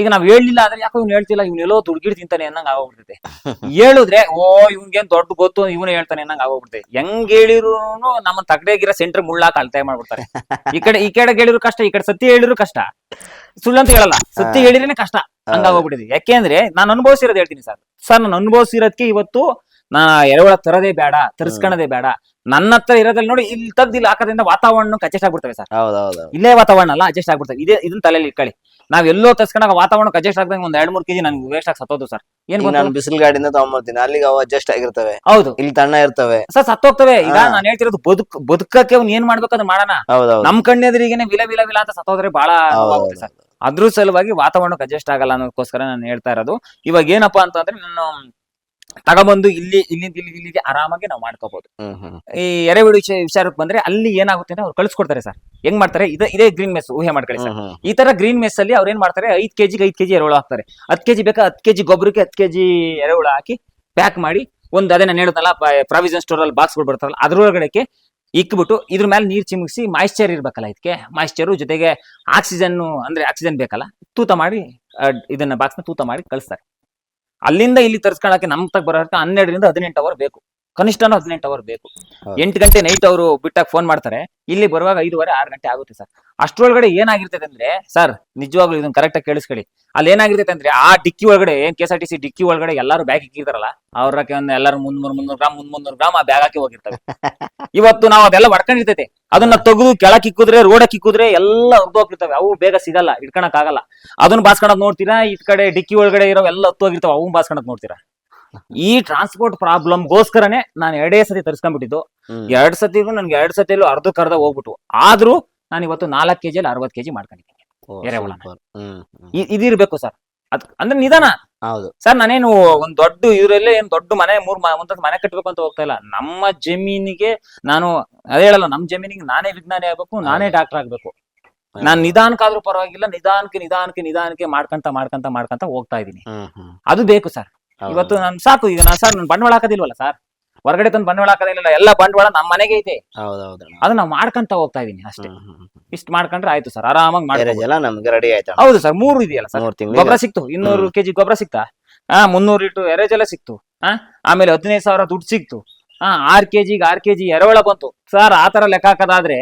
ಈಗ ನಾವ್ ಹೇಳಿಲ್ಲ ಆದ್ರೆ ಯಾಕೋ ಇವ್ನು ಹೇಳ್ತಿಲ್ಲ ಇವ್ನ ಎಲ್ಲೋ ದುಡ್ಗಿಡ್ ತಿಂತಾನೆ ಅನ್ನಂಗ್ ಆಗೋಗ್ಬಿಡ್ತೈತೆ. ಹೇಳಿದ್ರೆ ಓ ಇವ್ನ್ಗೇನ್ ದೊಡ್ಡ ಗೊತ್ತು ಇವನೇ ಹೇಳ್ತಾನೆ ಅನ್ನಂಗ್ ಆಗೋಗ್ಬಿಡ್ತೈತೆ. ಹೆಂಗ್ ಹೇಳಿದ್ರು ನಮ್ಮ ತಗಡೆಗಿರೋ ಸೆಂಟರ್ ಮುಳ್ಳಾಕ ಅಲ್ತಾಯ ಮಾಡ್ಬಿಡ್ತಾರೆ. ಈ ಕಡೆ ಈ ಕಡೆ ಹೇಳಿದ್ರು ಕಷ್ಟ ಈ ಕಡೆ ಸತ್ಯ ಹೇಳಿದ್ರು ಕಷ್ಟ. ಸುಳ್ಳಂತ ಹೇಳಲ್ಲ ಸತ್ಯ ಹೇಳಿದ್ರೇನೆ ಕಷ್ಟ. ಹಂಗಾಗೋಗ್ಬಿಟ್ಟಿದೆ ಯಾಕೆಂದ್ರೆ ನಾನು ಅನುಭವಿಸಿರೋದು ಹೇಳ್ತೀನಿ ಸರ್. ಸರ್ ನಾನು ಅನುಭವಿಸಿರೋದಕ್ಕೆ ಇವತ್ತು ನಾ ಎರವಳ ತರದೇ ಬೇಡ ತರಿಸ್ಕೊಳ್ಳೋದೇ ಬೇಡ. ನನ್ನ ಹತ್ರ ಇರೋದ್ರಲ್ಲಿ ನೋಡಿ ಇಲ್ಲಿ ತಗ್ದಿಲ್ಲ ಹಾಕೋದ್ರಿಂದ ವಾತಾವರಣ ಅಡ್ಜಸ್ಟ್ ಆಗ್ಬಿಡ್ತವೆ ಸರ್. ಇಲ್ಲೇ ವಾತಾವರಣ ಅಲ್ಲ ಅಡ್ಜಸ್ಟ್ ಆಗ್ಬಿಡ್ತವೆ. ಇದೇ ಇದನ್ನ ತಲೆಯಲ್ಲಿ ಇಟ್ಕೊಳ್ಳಿ. ನಾವ್ ಎಲ್ಲೋ ತರ್ಸ್ಕೊಂಡಾಗ ವಾತಾವರಣ ಅಡ್ಜಸ್ಟ್ ಆಗ್ದಂಗೆ ಒಂದ್ ಎರಡ್ ಮೂರ್ ಕೆಜಿ ನನ್ಗೆ ವೇಸ್ಟ್ ಆಗಿ ಸತ್ತೋದು ಸರ್ ಏನ್ ಈಗ ನಾನು ಬಿಸಿಲು ಗಾಡಿಯಿಂದ ತಗೊಂಬರ್ತೀನಿ. ಅಲ್ಲಿಗೆ ಅವ ಅಡ್ಜಸ್ಟ್ ಆಗಿರ್ತವೆ. ಹೌದು. ಇಲ್ಲಿ ತಣ್ಣ ಇರ್ತವೆ. ಸರ್ ಸತ್ತೋಗ್ತವೆ. ಈಗ ಹಾ. ನಾನು ಹೇಳ್ತಿರೋದು ಬದುಕ್ ಬದುಕಕ್ಕೆ ಅವ್ನ್ ಏನ್ ಮಾಡ್ಬೇಕು ಅದ್ ಮಾಡೋಣ. ಹೌದೌದು. ನಮ್ ಕಣ್ಣೆದ್ರಿಗೆನೆ ವಿಲ ವಿಲ ವಿಲ ಅಂತ ಸತ್ತೋದ್ರೆ ಬಹಳ ನೋವಾಗುತ್ತೆ ಸರ್ ಅದ್ರ ಸಲುವಾಗಿ ವಾತಾವರಣಕ್ಕೆ ಅಡ್ಜಸ್ಟ್ ಆಗಲ್ಲ ಅನ್ನೋದಕ್ಕೋಸ್ಕರ ನಾನು ಹೇಳ್ತಾ ಇರೋದು. ಇವಾಗ ಏನಪ್ಪಾ ಅಂತಂದ್ರೆ ನಾನು ತಗೊಬಂದು ಇಲ್ಲಿ ಇಲ್ಲಿಂದ ಇಲ್ಲಿ ಇಲ್ಲಿಗೆ ಆರಾಮಾಗಿ ನಾವು ಮಾಡ್ಕೋಬಹುದು ಈ ಎರೆಹುಳು ವಿಷಯ ವಿಚಾರಕ್ಕೆ ಬಂದ್ರೆ ಅಲ್ಲಿ ಏನಾಗುತ್ತೆ ಅಂದ್ರೆ ಅವ್ರು ಕಳ್ಸಿಕೊಡ್ತಾರೆ ಸರ್. ಹೆಂಗ್ ಮಾಡ್ತಾರೆ? ಇದೇ ಇದೇ ಗ್ರೀನ್ ಮೆಸ್ ಊಹೆ ಮಾಡ್ಕೊಳ್ಳಿ ಸರ್. ಈ ತರ ಗ್ರೀನ್ ಮೆಸ್ ಅಲ್ಲಿ ಅವ್ರ ಏನ್ ಮಾಡ್ತಾರೆ? ಐದ್ ಕೆಜಿಗೆ ಐದ್ ಕೆಜಿ ಎರೆಹುಳು ಹಾಕ್ತಾರೆ. ಹತ್ ಕೆಜಿ ಬೇಕಾ? ಹತ್ ಕೆಜಿ ಗೊಬ್ಬರಕ್ಕೆ ಹತ್ ಕೆಜಿ ಎರೆಹುಳು ಹಾಕಿ ಪ್ಯಾಕ್ ಮಾಡಿ ಒಂದ್ ಅದೇ ನಾನು ಹೇಳುದಲ್ಲ ಪ್ರಾವಿಷನ್ ಸ್ಟೋರ್ ಅಲ್ಲಿ ಬಾಕ್ಸ್ಗಳು ಬರ್ತಾರಲ್ಲ ಅದ್ರೊಳಗಡೆಗೆ ಇಕ್ಬಿಟ್ಟು ಇದ್ರ ಮೇಲೆ ನೀರ್ ಚಿಮುಗಿಸಿ ಮಾಯಿಶ್ಚರ್ ಇರ್ಬೇಕಲ್ಲ ಇದಕ್ಕೆ ಮಾಯಿಶ್ಚರು ಜೊತೆಗೆ ಆಕ್ಸಿಜನ್ ಅಂದ್ರೆ ಆಕ್ಸಿಜನ್ ಬೇಕಲ್ಲ ತೂತ ಮಾಡಿ ಇದನ್ನ ಬಾಕ್ಸ್ನ ತೂತ ಮಾಡಿ ಕಳಿಸ್ತಾರೆ. ಅಲ್ಲಿಂದ ಇಲ್ಲಿ ತರ್ಸ್ಕೊಳಕ್ಕೆ ನಮ್ ತಗ ಬರೋಕೆ ಹನ್ನೆರಡರಿಂದ ಹದಿನೆಂಟು ಅವರ್ ಬೇಕು. ಕನಿಷ್ಠನೂ ಹದಿನೆಂಟು ಅವರ್ ಬೇಕು. ಎಂಟು ಗಂಟೆ ನೈಟ್ ಅವರು ಬಿಟ್ಟಾಗ ಫೋನ್ ಮಾಡ್ತಾರೆ. ಇಲ್ಲಿ ಬರುವಾಗ ಐದುವರೆ ಆರು ಗಂಟೆ ಆಗುತ್ತೆ ಸರ್. ಅಷ್ಟ್ರೊಳಗಡೆ ಏನಾಗಿರ್ತೈತೆ ಅಂದ್ರೆ ಸರ್ ನಿಜವಾಗ್ಲೂ ಇದನ್ನ ಕರೆಕ್ಟ್ ಆಗಿ ಕೇಳಿಸ್ಕೊಳ್ಳಿ. ಅಲ್ಲಿ ಏನಾಗಿರ್ತೈತೆ ಅಂದ್ರೆ ಆ ಡಿಕ್ಕಿ ಒಳಗಡೆ ಏನ್ K S R T C ಡಿಕ್ಕಿ ಒಳಗಡೆ ಎಲ್ಲರೂ ಬ್ಯಾಗ್ ಇಕ್ಕಿರ್ತಾರಲ್ಲ ಅವ್ರ ಒಂದ್ ಎಲ್ಲರೂ ಮುನ್ನೂರು ಮುನ್ನೂರು ಗ್ರಾಮ್ ಮುಂದ್ ಮುನ್ನೂರು ಗ್ರಾಮ್ ಆ ಬ್ಯಾಗ್ ಹಾಕಿ ಹೋಗಿರ್ತವೆ ಇವತ್ತು ನಾವು ಅದೆಲ್ಲ ಹೊಡ್ಕೊಂಡಿರ್ತೈತೆ. ಅದನ್ನ ತೆಗೆದು ಕೆಳಕ್ ಇಕ್ಕಿದ್ರೆ ರೋಡಕ್ಕೆ ಇಕ್ಕಿದ್ರೆ ಎಲ್ಲ ಹೋಗಿರ್ತವೆ ಅವು ಬೇಗ ಸಿಗಲ್ಲ ಇಟ್ಕೊಳಕ್ ಆಗಲ್ಲ ಅದನ್ನ ಬಾಸ್ಕೊಳಕ್ ನೋಡ್ತೀರಾ? ಈ ಕಡೆ ಡಿಕ್ಕಿ ಒಳಗಡೆ ಇರೋ ಎಲ್ಲ ಹತ್ತು ಹೋಗಿರ್ತಾವ ಅವು ಬಾಸ್ಕೊಳಕ್ ನೋಡ್ತೀರಾ? ಈ ಟ್ರಾನ್ಸ್ಪೋರ್ಟ್ ಪ್ರಾಬ್ಲಮ್ಗೋಸ್ಕರನೇ ನಾನು ಎರಡೇ ಸತಿ ತರಿಸ್ಕೊಂಡ್ಬಿಟ್ಟಿದ್ದು. ಎರಡ್ ಸತಿಗೂ ನನ್ಗೆ ಎರಡ್ ಅರ್ಧ ಕರ್ದ ಹೋಗ್ಬಿಟ್ಟು ಆದ್ರೂ ನಾನು ಇವತ್ತು ನಾಲ್ಕು ಕೆಜಿಯಲ್ಲಿ ಅರವತ್ತು ಕೆಜಿ ಮಾಡ್ಕೊಂಡಿದ್ದೀನಿ. ಎರೆಹುಳ. ಇದಿರ್ಬೇಕು ಸರ್. ಅದ್ ಅಂದ್ರೆ ನಿಧಾನ. ಹೌದು. ಸರ್ ನಾನೇನು ಒಂದ್ ದೊಡ್ಡ ಇದ್ರಲ್ಲೇ ಏನ್ ದೊಡ್ಡ ಮನೆ ಮೂರ್ ಒಂದ್ ಮನೆ ಕಟ್ಟಬೇಕು ಅಂತ ಹೋಗ್ತಾ ಇಲ್ಲ. ನಮ್ಮ ಜಮೀನಿಗೆ ನಾನು ಅದೇ ಹೇಳಲ್ಲ ನಮ್ಮ ಜಮೀನಿಗೆ ನಾನೇ ವಿಜ್ಞಾನಿ ಆಗ್ಬೇಕು ನಾನೇ ಡಾಕ್ಟರ್ ಆಗ್ಬೇಕು. ನಾನ್ ನಿಧಾನಕ್ಕಾದ್ರೂ ಪರವಾಗಿಲ್ಲ ನಿಧಾನಕ್ಕೆ ನಿಧಾನಕ್ಕೆ ನಿಧಾನಕ್ಕೆ ಮಾಡ್ಕಂತ ಮಾಡ್ಕಂತ ಮಾಡ್ಕಂತ ಹೋಗ್ತಾ ಇದೀನಿ ಅದು ಬೇಕು ಸರ್. ಇವತ್ತು ನಾನು ಸಾಕು ಈಗ ನಾನು ಸರ್ ನಾನು ಬಂಡವಾಳ ಹಾಕೋದಿಲ್ವಲ್ಲ ಸರ್ ಹೊರಗಡೆ ತಂದು ಬಂಡವಾಳ ಹಾಕೋದಿಲ್ಲ ಎಲ್ಲ ಬಂಡವಾಳ ನಮ್ಮ ಮನೆಗೆ ಐತೆ. ಅದನ್ನ ಅದು ನಾವು ಮಾಡ್ಕೊಂತ ಹೋಗ್ತಾ ಇದೀನಿ ಅಷ್ಟೇ. ಇಷ್ಟು ಮಾಡ್ಕೊಂಡ್ರೆ ಆಯ್ತು ಸರ್ ಆರಾಮಾಗಿ ಮಾಡಿ ಮಾಡ್ಬೋದು ಜಲ ನಮ್ಗೆ ರೆಡಿ ಆಯ್ತು ಹೌದು ಸರ್ ಮೂರು ಇದೆಯಲ್ಲ ಸರ್ ಮೂರ್ ಗೊಬ್ಬರ ಸಿಕ್ತು ಇನ್ನೂರು ಕೆಜಿ ಗೊಬ್ಬರ ಸಿಕ್ತಾ? ಹಾ ಮುನ್ನೂರು ಲೀಟರ್ ಎರೆಜೆಲ್ಲ ಸಿಕ್ತು. ಹಾ ಆಮೇಲೆ ಹದಿನೈದು ಸಾವಿರ ದುಡ್ಡು ಸಿಕ್ತು. ಹಾ ಆರ್ ಕೆಜಿಗೆ ಆರ್ ಕೆಜಿ ಎರೆಹುಳ ಬಂತು. ಸರ್ ಆ ತರ ಲೆಕ್ಕ ಹಾಕೋದಾದ್ರೆ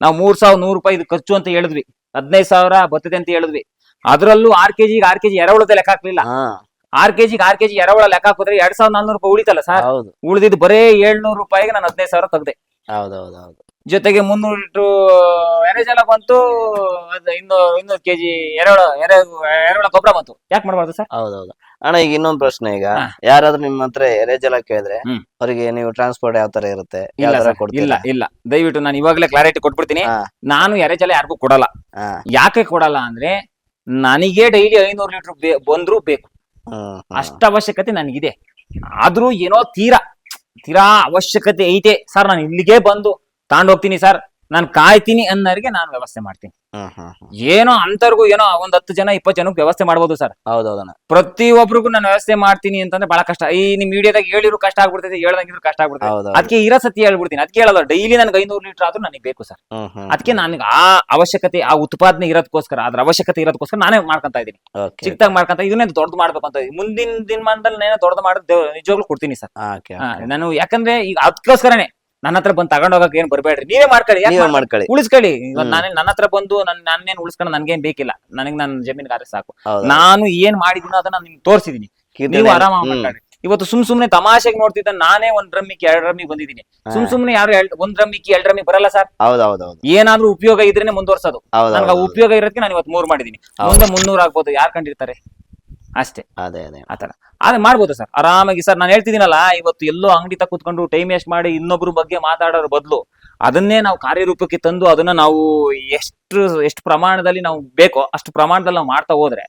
ನಾವು ಮೂರ್ ಸಾವಿರ ನೂರು ರೂಪಾಯಿ ಇದು ಖರ್ಚು ಅಂತ ಹೇಳಿದ್ವಿ. ಹದಿನೈದು ಸಾವಿರ ಬರ್ತದೆ ಅಂತ ಹೇಳಿದ್ವಿ. ಅದರಲ್ಲೂ ಆರ್ ಕೆಜಿಗೆ ಆರ್ ಕೆಜಿ ಎರೆಹುಳದ ಲೆಕ್ಕ ಹಾಕ್ಲಿಲ್ಲ. ಆರ್ ಕೆಜಿ ಆರ್ ಕೆಜಿ ಎರವಳ ಲೆಕ್ಕ ಹಾಕಿದ್ರೆ ಎರಡ್ ಸಾವಿರದ ನಾಲ್ನೂರು ರೂಪಾಯಿ ಉಳಿತಲ್ಲ ಸರ್? ಹೌದು. ಉಳಿದಿದ್ದು ಬರೇ ಏಳ್ನೂರು ರೂಪಾಯಿಗೆ ನಾನು ಹದಿನೈದು ಸಾವಿರ ತೆಗ್ದೆ. ಜೊತೆಗೆ ಮುನ್ನೂರು ಲೀಟ್ರು ಎರೆಜಲ ಬಂತು ಅದು ಇನ್ನೂರು ಇನ್ನೂರು ಕೆಜಿ ಎರೆಹುಳ ಎರೆ ಎರೆಹುಳ ಗೊಬ್ಬರ ಬಂತು. ಯಾಕೆ ಮಾಡಬಾರ್ದು ಸರ್? ಹೌದೌದು. ಅಣ್ಣ ಈಗ ಇನ್ನೊಂದ್ ಪ್ರಶ್ನೆ ಈಗ. ಹಾ. ಯಾರಾದ್ರೂ ನಿಮ್ಮ ಹತ್ರ ಎರೆಜಲ ಕೇಳಿದ್ರೆ ಹ್ಮ್. ಅವರಿಗೆ ನೀವು ಟ್ರಾನ್ಸ್ಪೋರ್ಟ್ ಯಾವ ತರ ಇರುತ್ತೆ? ಯಾವ ಇಲ್ಲ ತರ sir, ಕೊಡ್ತೀರಾ? ಇಲ್ಲ ದಯವಿಟ್ಟು ನಾನು ಇವಾಗಲೇ ಕ್ಲಾರಿಟಿ ಕೊಟ್ಬಿಡ್ತೀನಿ. ನಾನು ನಾನು ಎರೆಜಲ ಯಾರಿಗೂ ಕೊಡಲ್ಲ. ಹಾ. ಯಾಕೆ ಕೊಡಲ್ಲ ಅಂದ್ರೆ ನನಗೆ ಡೈಲಿ ಐನೂರು ಲೀಟರ್ ಬಂದ್ರೂ ಬೇಕು. ಅಷ್ಟ ಅವಶ್ಯಕತೆ ನನಗಿದೆ. ಆದ್ರೂ ಏನೋ ತೀರಾ ತೀರಾ ಅವಶ್ಯಕತೆ ಐತೆ. ಸರ್, ನಾನು ಇಲ್ಲಿಗೆ ಬಂದು ತಗೊಂಡ್ ಹೋಗ್ತೀನಿ ಸರ್. ನಾನು ಕಾಯ್ತೀನಿ ಅನ್ನೋರಿಗೆ ನಾನು ವ್ಯವಸ್ಥೆ ಮಾಡ್ತೀನಿ. ಏನೋ ಅಂತರ್ಗೂ ಏನೋ ಒಂದ್ ಹತ್ತು ಜನ ಇಪ್ಪತ್ತು ಜನಕ್ಕೆ ವ್ಯವಸ್ಥೆ ಮಾಡ್ಬೋದು ಸರ್. ಹೌದೌದಣ್ಣ. ಪ್ರತಿಯೊಬ್ಬರಿಗೂ ನಾನು ವ್ಯವಸ್ಥೆ ಮಾಡ್ತೀನಿ ಅಂತಂದ್ರೆ ಬಹಳ ಕಷ್ಟ. ಈ ನಿಮ್ ಮೀಡಿಯಾದಾಗ ಹೇಳಿದ್ರು ಕಷ್ಟ ಆಗ್ಬಿಡ್ತೈತೆ ಹೇಳ್ದಂಗಿದ್ರು ಕಷ್ಟ ಆಗ್ಬಿಡ್ತೈತೆ. ಅದಕ್ಕೆ ಇರೋ ಸತಿ ಹೇಳ್ಬಿಡ್ತೀನಿ. ಅದಕ್ಕೆ ಹೇಳಲ್ಲ ಡೈಲಿ ನನ್ಗೆ ಐನೂರು ಲೀಟರ್ ಆದ್ರೂ ನನಗೆ ಬೇಕು ಸರ್. ಅದಕ್ಕೆ ನನಗೆ ಆ ಅವಶ್ಯಕತೆ ಆ ಉತ್ಪಾದನೆ ಇರೋದಕ್ಕೋಸ್ಕರ ಅದ್ರ ಅವಶ್ಯಕತೆ ಇರೋದಕ್ಕೋಸ್ಕರ ನಾನೇ ಮಾಡ್ಕೊಂತ ಇದೀನಿ ಚಿಕ್ಕದಾಗ ಮಾಡ್ಕೊಂತ ಇದನ್ನೇ ದೊಡ್ಡದು ಮಾಡ್ಬೇಕು ಅಂತ. ಮುಂದಿನ ದಿನಮಾನದಲ್ಲಿ ನಾನು ದೊಡ್ಡದು ಮಾಡೋದು ನಿಜವಾಗ್ಲೂ ಕೊಡ್ತೀನಿ ಸರ್. ನಾನು ಯಾಕಂದ್ರೆ ಈಗ ಅದಕ್ಕೋಸ್ಕರನೇ ನನ್ನ ಹತ್ರ ಬಂದು ತಗೊಂಡ್ ಹೋಗಕ್ ಏನ್ ಬರ್ಬೇಡ್ರಿ. ನೀವೇ ಮಾಡ್ಕೊಳ್ಳಿ ಯಾಕ್ ನೀವೇ ಮಾಡ್- ಮಾಡ್ಕೊಳ್ಳಿ. ಉಳಿಸ್ಕೊಳ್ಳಿ. ಇವಾಗ ಹ್ಮ್. ನಾನೇ ನನ್ನ ಹತ್ರ ಬಂದು ನನ್ ನನ್ನೇನ್ ಉಳಿಸ್ಕೊಂಡು ನನ್ಗೇನ್ ಬೇಕಿಲ್ಲ. ನನಗ್ ನನ್ನ ಜಮೀನ್ಗಾರೆ ಸಾಕು. ಹೌದು ನಾನು ಏನ್ ಮಾಡಿದೀನೋ ಅದನ್ನ ನಿಮ್ಗೆ ತೋರಿಸಿದೀನಿ. ಕೀರ್ತನೆ- ನೀವು ಆರಾಮ ಹ್ಮ್. ಮಾತಾಡಿ ಇವತ್ತು ಸುಮ್ ಸುಮ್ನೆ ತಮಾಷೆಗೆ ನೋಡ್ತಿದ್ದ ನಾನೇ ಒಂದ್ ಡ್ರಮ್ಮಿಗೆ ಎರಡ್ ಡ್ರಮ್ಮಿಗೆ ಬಂದಿದ್ದೀನಿ. ಸುಮ್ ಸುಮ್ನೆ ಯಾರು ಎರಡ್- ಒಂದ್ ಡ್ರಮ್ಮಿಗೆ ಎರಡ್ ಡ್ರಮ್ಮಿಗೆ ಬರಲ್ಲ ಸರ್. ಏನಾದ್ರೂ ಉಪಯೋಗ ಇದ್ರೇನೆ ಮುಂದುವರ್ಸೋದು. ನನಗೆ ಹೌದೌದು ಉಪಯೋಗ ಇರೋದಕ್ಕೆ ನಾನು ಇವತ್ತು ಮೂರ್ ಮಾಡಿದೀನಿ. ಹೌದು. ಮುಂದೆ ಮುನ್ನೂರ್ ಆಗ್ಬೋದು. ಯಾರ್ ಕಂಡಿರ್ತಾರೆ? ಅಷ್ಟೇ. ಅದೇ ಅದೇ. ಆತರ ಆದ್ರೆ ಮಾಡ್ಬೋದು ಸರ್. ಆರಾಮಾಗಿ ಸರ್ ನಾನು ಹೇಳ್ತಿದ್ದೀನಲ್ಲ ಇವತ್ತು ಎಲ್ಲೋ ಅಂಗಡಿ ತ ಕೂತ್ಕೊಂಡು ಟೈಮ್ ವೇಸ್ಟ್ ಮಾಡಿ ಇನ್ನೊಬ್ರ ಬಗ್ಗೆ ಮಾತಾಡೋದ್ರ ಬದಲು ಅದನ್ನೇ ನಾವು ಕಾರ್ಯರೂಪಕ್ಕೆ ತಂದು ಅದನ್ನ ನಾವು ಎಷ್ಟು ಎಷ್ಟು ಪ್ರಮಾಣದಲ್ಲಿ ನಾವು ಬೇಕೋ ಅಷ್ಟು ಪ್ರಮಾಣದಲ್ಲಿ ನಾವು ಮಾಡ್ತಾ ಹೋದ್ರೆ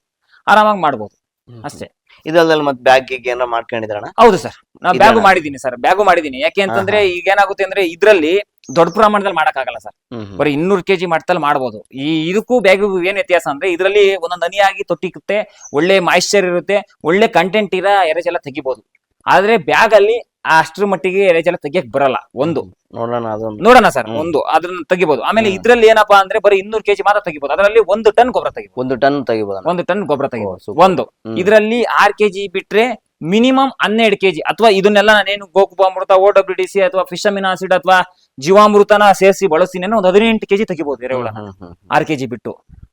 ಆರಾಮಾಗಿ ಮಾಡ್ಬೋದು. ಅಷ್ಟೇ. ಇದಲ್ದಲ್ಲಿ ಮತ್ತೆ ಬ್ಯಾಗ್ ಏನೋ ಏನಾರ ಮಾಡ್ಕೊಂಡಿದ್ರಣ್ಣ? ಹೌದು ಸರ್. ನಾವು ಇದನ್ನ- ಬ್ಯಾಗು ಮಾಡಿದೀನಿ ಸರ್. ಬ್ಯಾಗು ಮಾಡಿದೀನಿ ಯಾಕೆ ಅಂತಂದ್ರೆ ಈಗ ಏನಾಗುತ್ತೆ ಅಂದ್ರೆ ಇದ್ರಲ್ಲಿ ದೊಡ್ಡ ಪ್ರಮಾಣದಲ್ಲಿ ಮಾಡಕ್ಕಾಗಲ್ಲ ಸರ್. ಬರೀ ಇನ್ನೂರು ಕೆಜಿ ಮಟ್ಟದಲ್ಲಿ ಮಾಡಬಹುದು ಈ ಇದಕ್ಕೂ ಬ್ಯಾಗಿಗೂ ಏನ್ ವ್ಯತ್ಯಾಸ ಅಂದ್ರೆ ಇದರಲ್ಲಿ ಒಂದೊಂದು ಹನಿಯಾಗಿ ತೊಟ್ಟಿಕ್ಕುತ್ತೆ ಒಳ್ಳೆ ಮಾಯಿಶ್ಚರ್ ಇರುತ್ತೆ ಒಳ್ಳೆ ಕಂಟೆಂಟ್ ಇರೋ ಎರೆಜೆಲ್ಲ ತೆಗಿಬಹುದು ಆದ್ರೆ ಬ್ಯಾಗ್ ಅಲ್ಲಿ ಅಷ್ಟ್ರ ಮಟ್ಟಿಗೆ ಎರೆಜೆಲ್ಲ ತೆಗಿಯಕ್ ಬರಲ್ಲ ಒಂದು. ನೋಡೋಣ ಅದೊಂದು. ನೋಡೋಣ ಸರ್ ಒಂದು. ಅದನ್ನ ತೆಗಿಬಹುದು ಆಮೇಲೆ. ಇದ್ರಲ್ಲಿ ಏನಪ್ಪಾ ಅಂದ್ರೆ ಬರೀ ಇನ್ನೂರು ಕೆಜಿ ಮಾತ್ರ ತೆಗಿಬಹುದು ಅದರಲ್ಲಿ ಒಂದು ಟನ್ ಗೊಬ್ಬರ ತೆಗಿಬಹುದು ಒಂದು ಟನ್ ತೆಗಿಬಹುದು ಒಂದು ಟನ್ ಗೊಬ್ಬರ ತೆಗಿಬಹುದು ಒಂದು. ಇದರಲ್ಲಿ ಆರ್ ಕೆಜಿ ಬಿಟ್ರೆ ಮಿನಿಮಮ್ ಹನ್ನೆರಡು ಕೆಜಿ ಅಥವಾ ಇದನ್ನೆಲ್ಲ ನಾನೇನು ಗೋಕುಬಾಮೃತ ಓ ಡಬ್ಲ್ಯೂ ಡಿ ಸಿ ಅಥವಾ ಫಿಶಮಿನ್ ಆಸಿಡ್ ಅಥವಾ ಜೀವಾಮೃತನ ಸೇರಿಸಿ ಬಳಸ್ತೀನಿ ಒಂದು ಹದಿನೆಂಟು ಕೆಜಿ ತೆಗಿಬಹುದು ಎರೆಹುಳ. ಆರ್ ಕೆಜಿ ಬಿಟ್ಟು.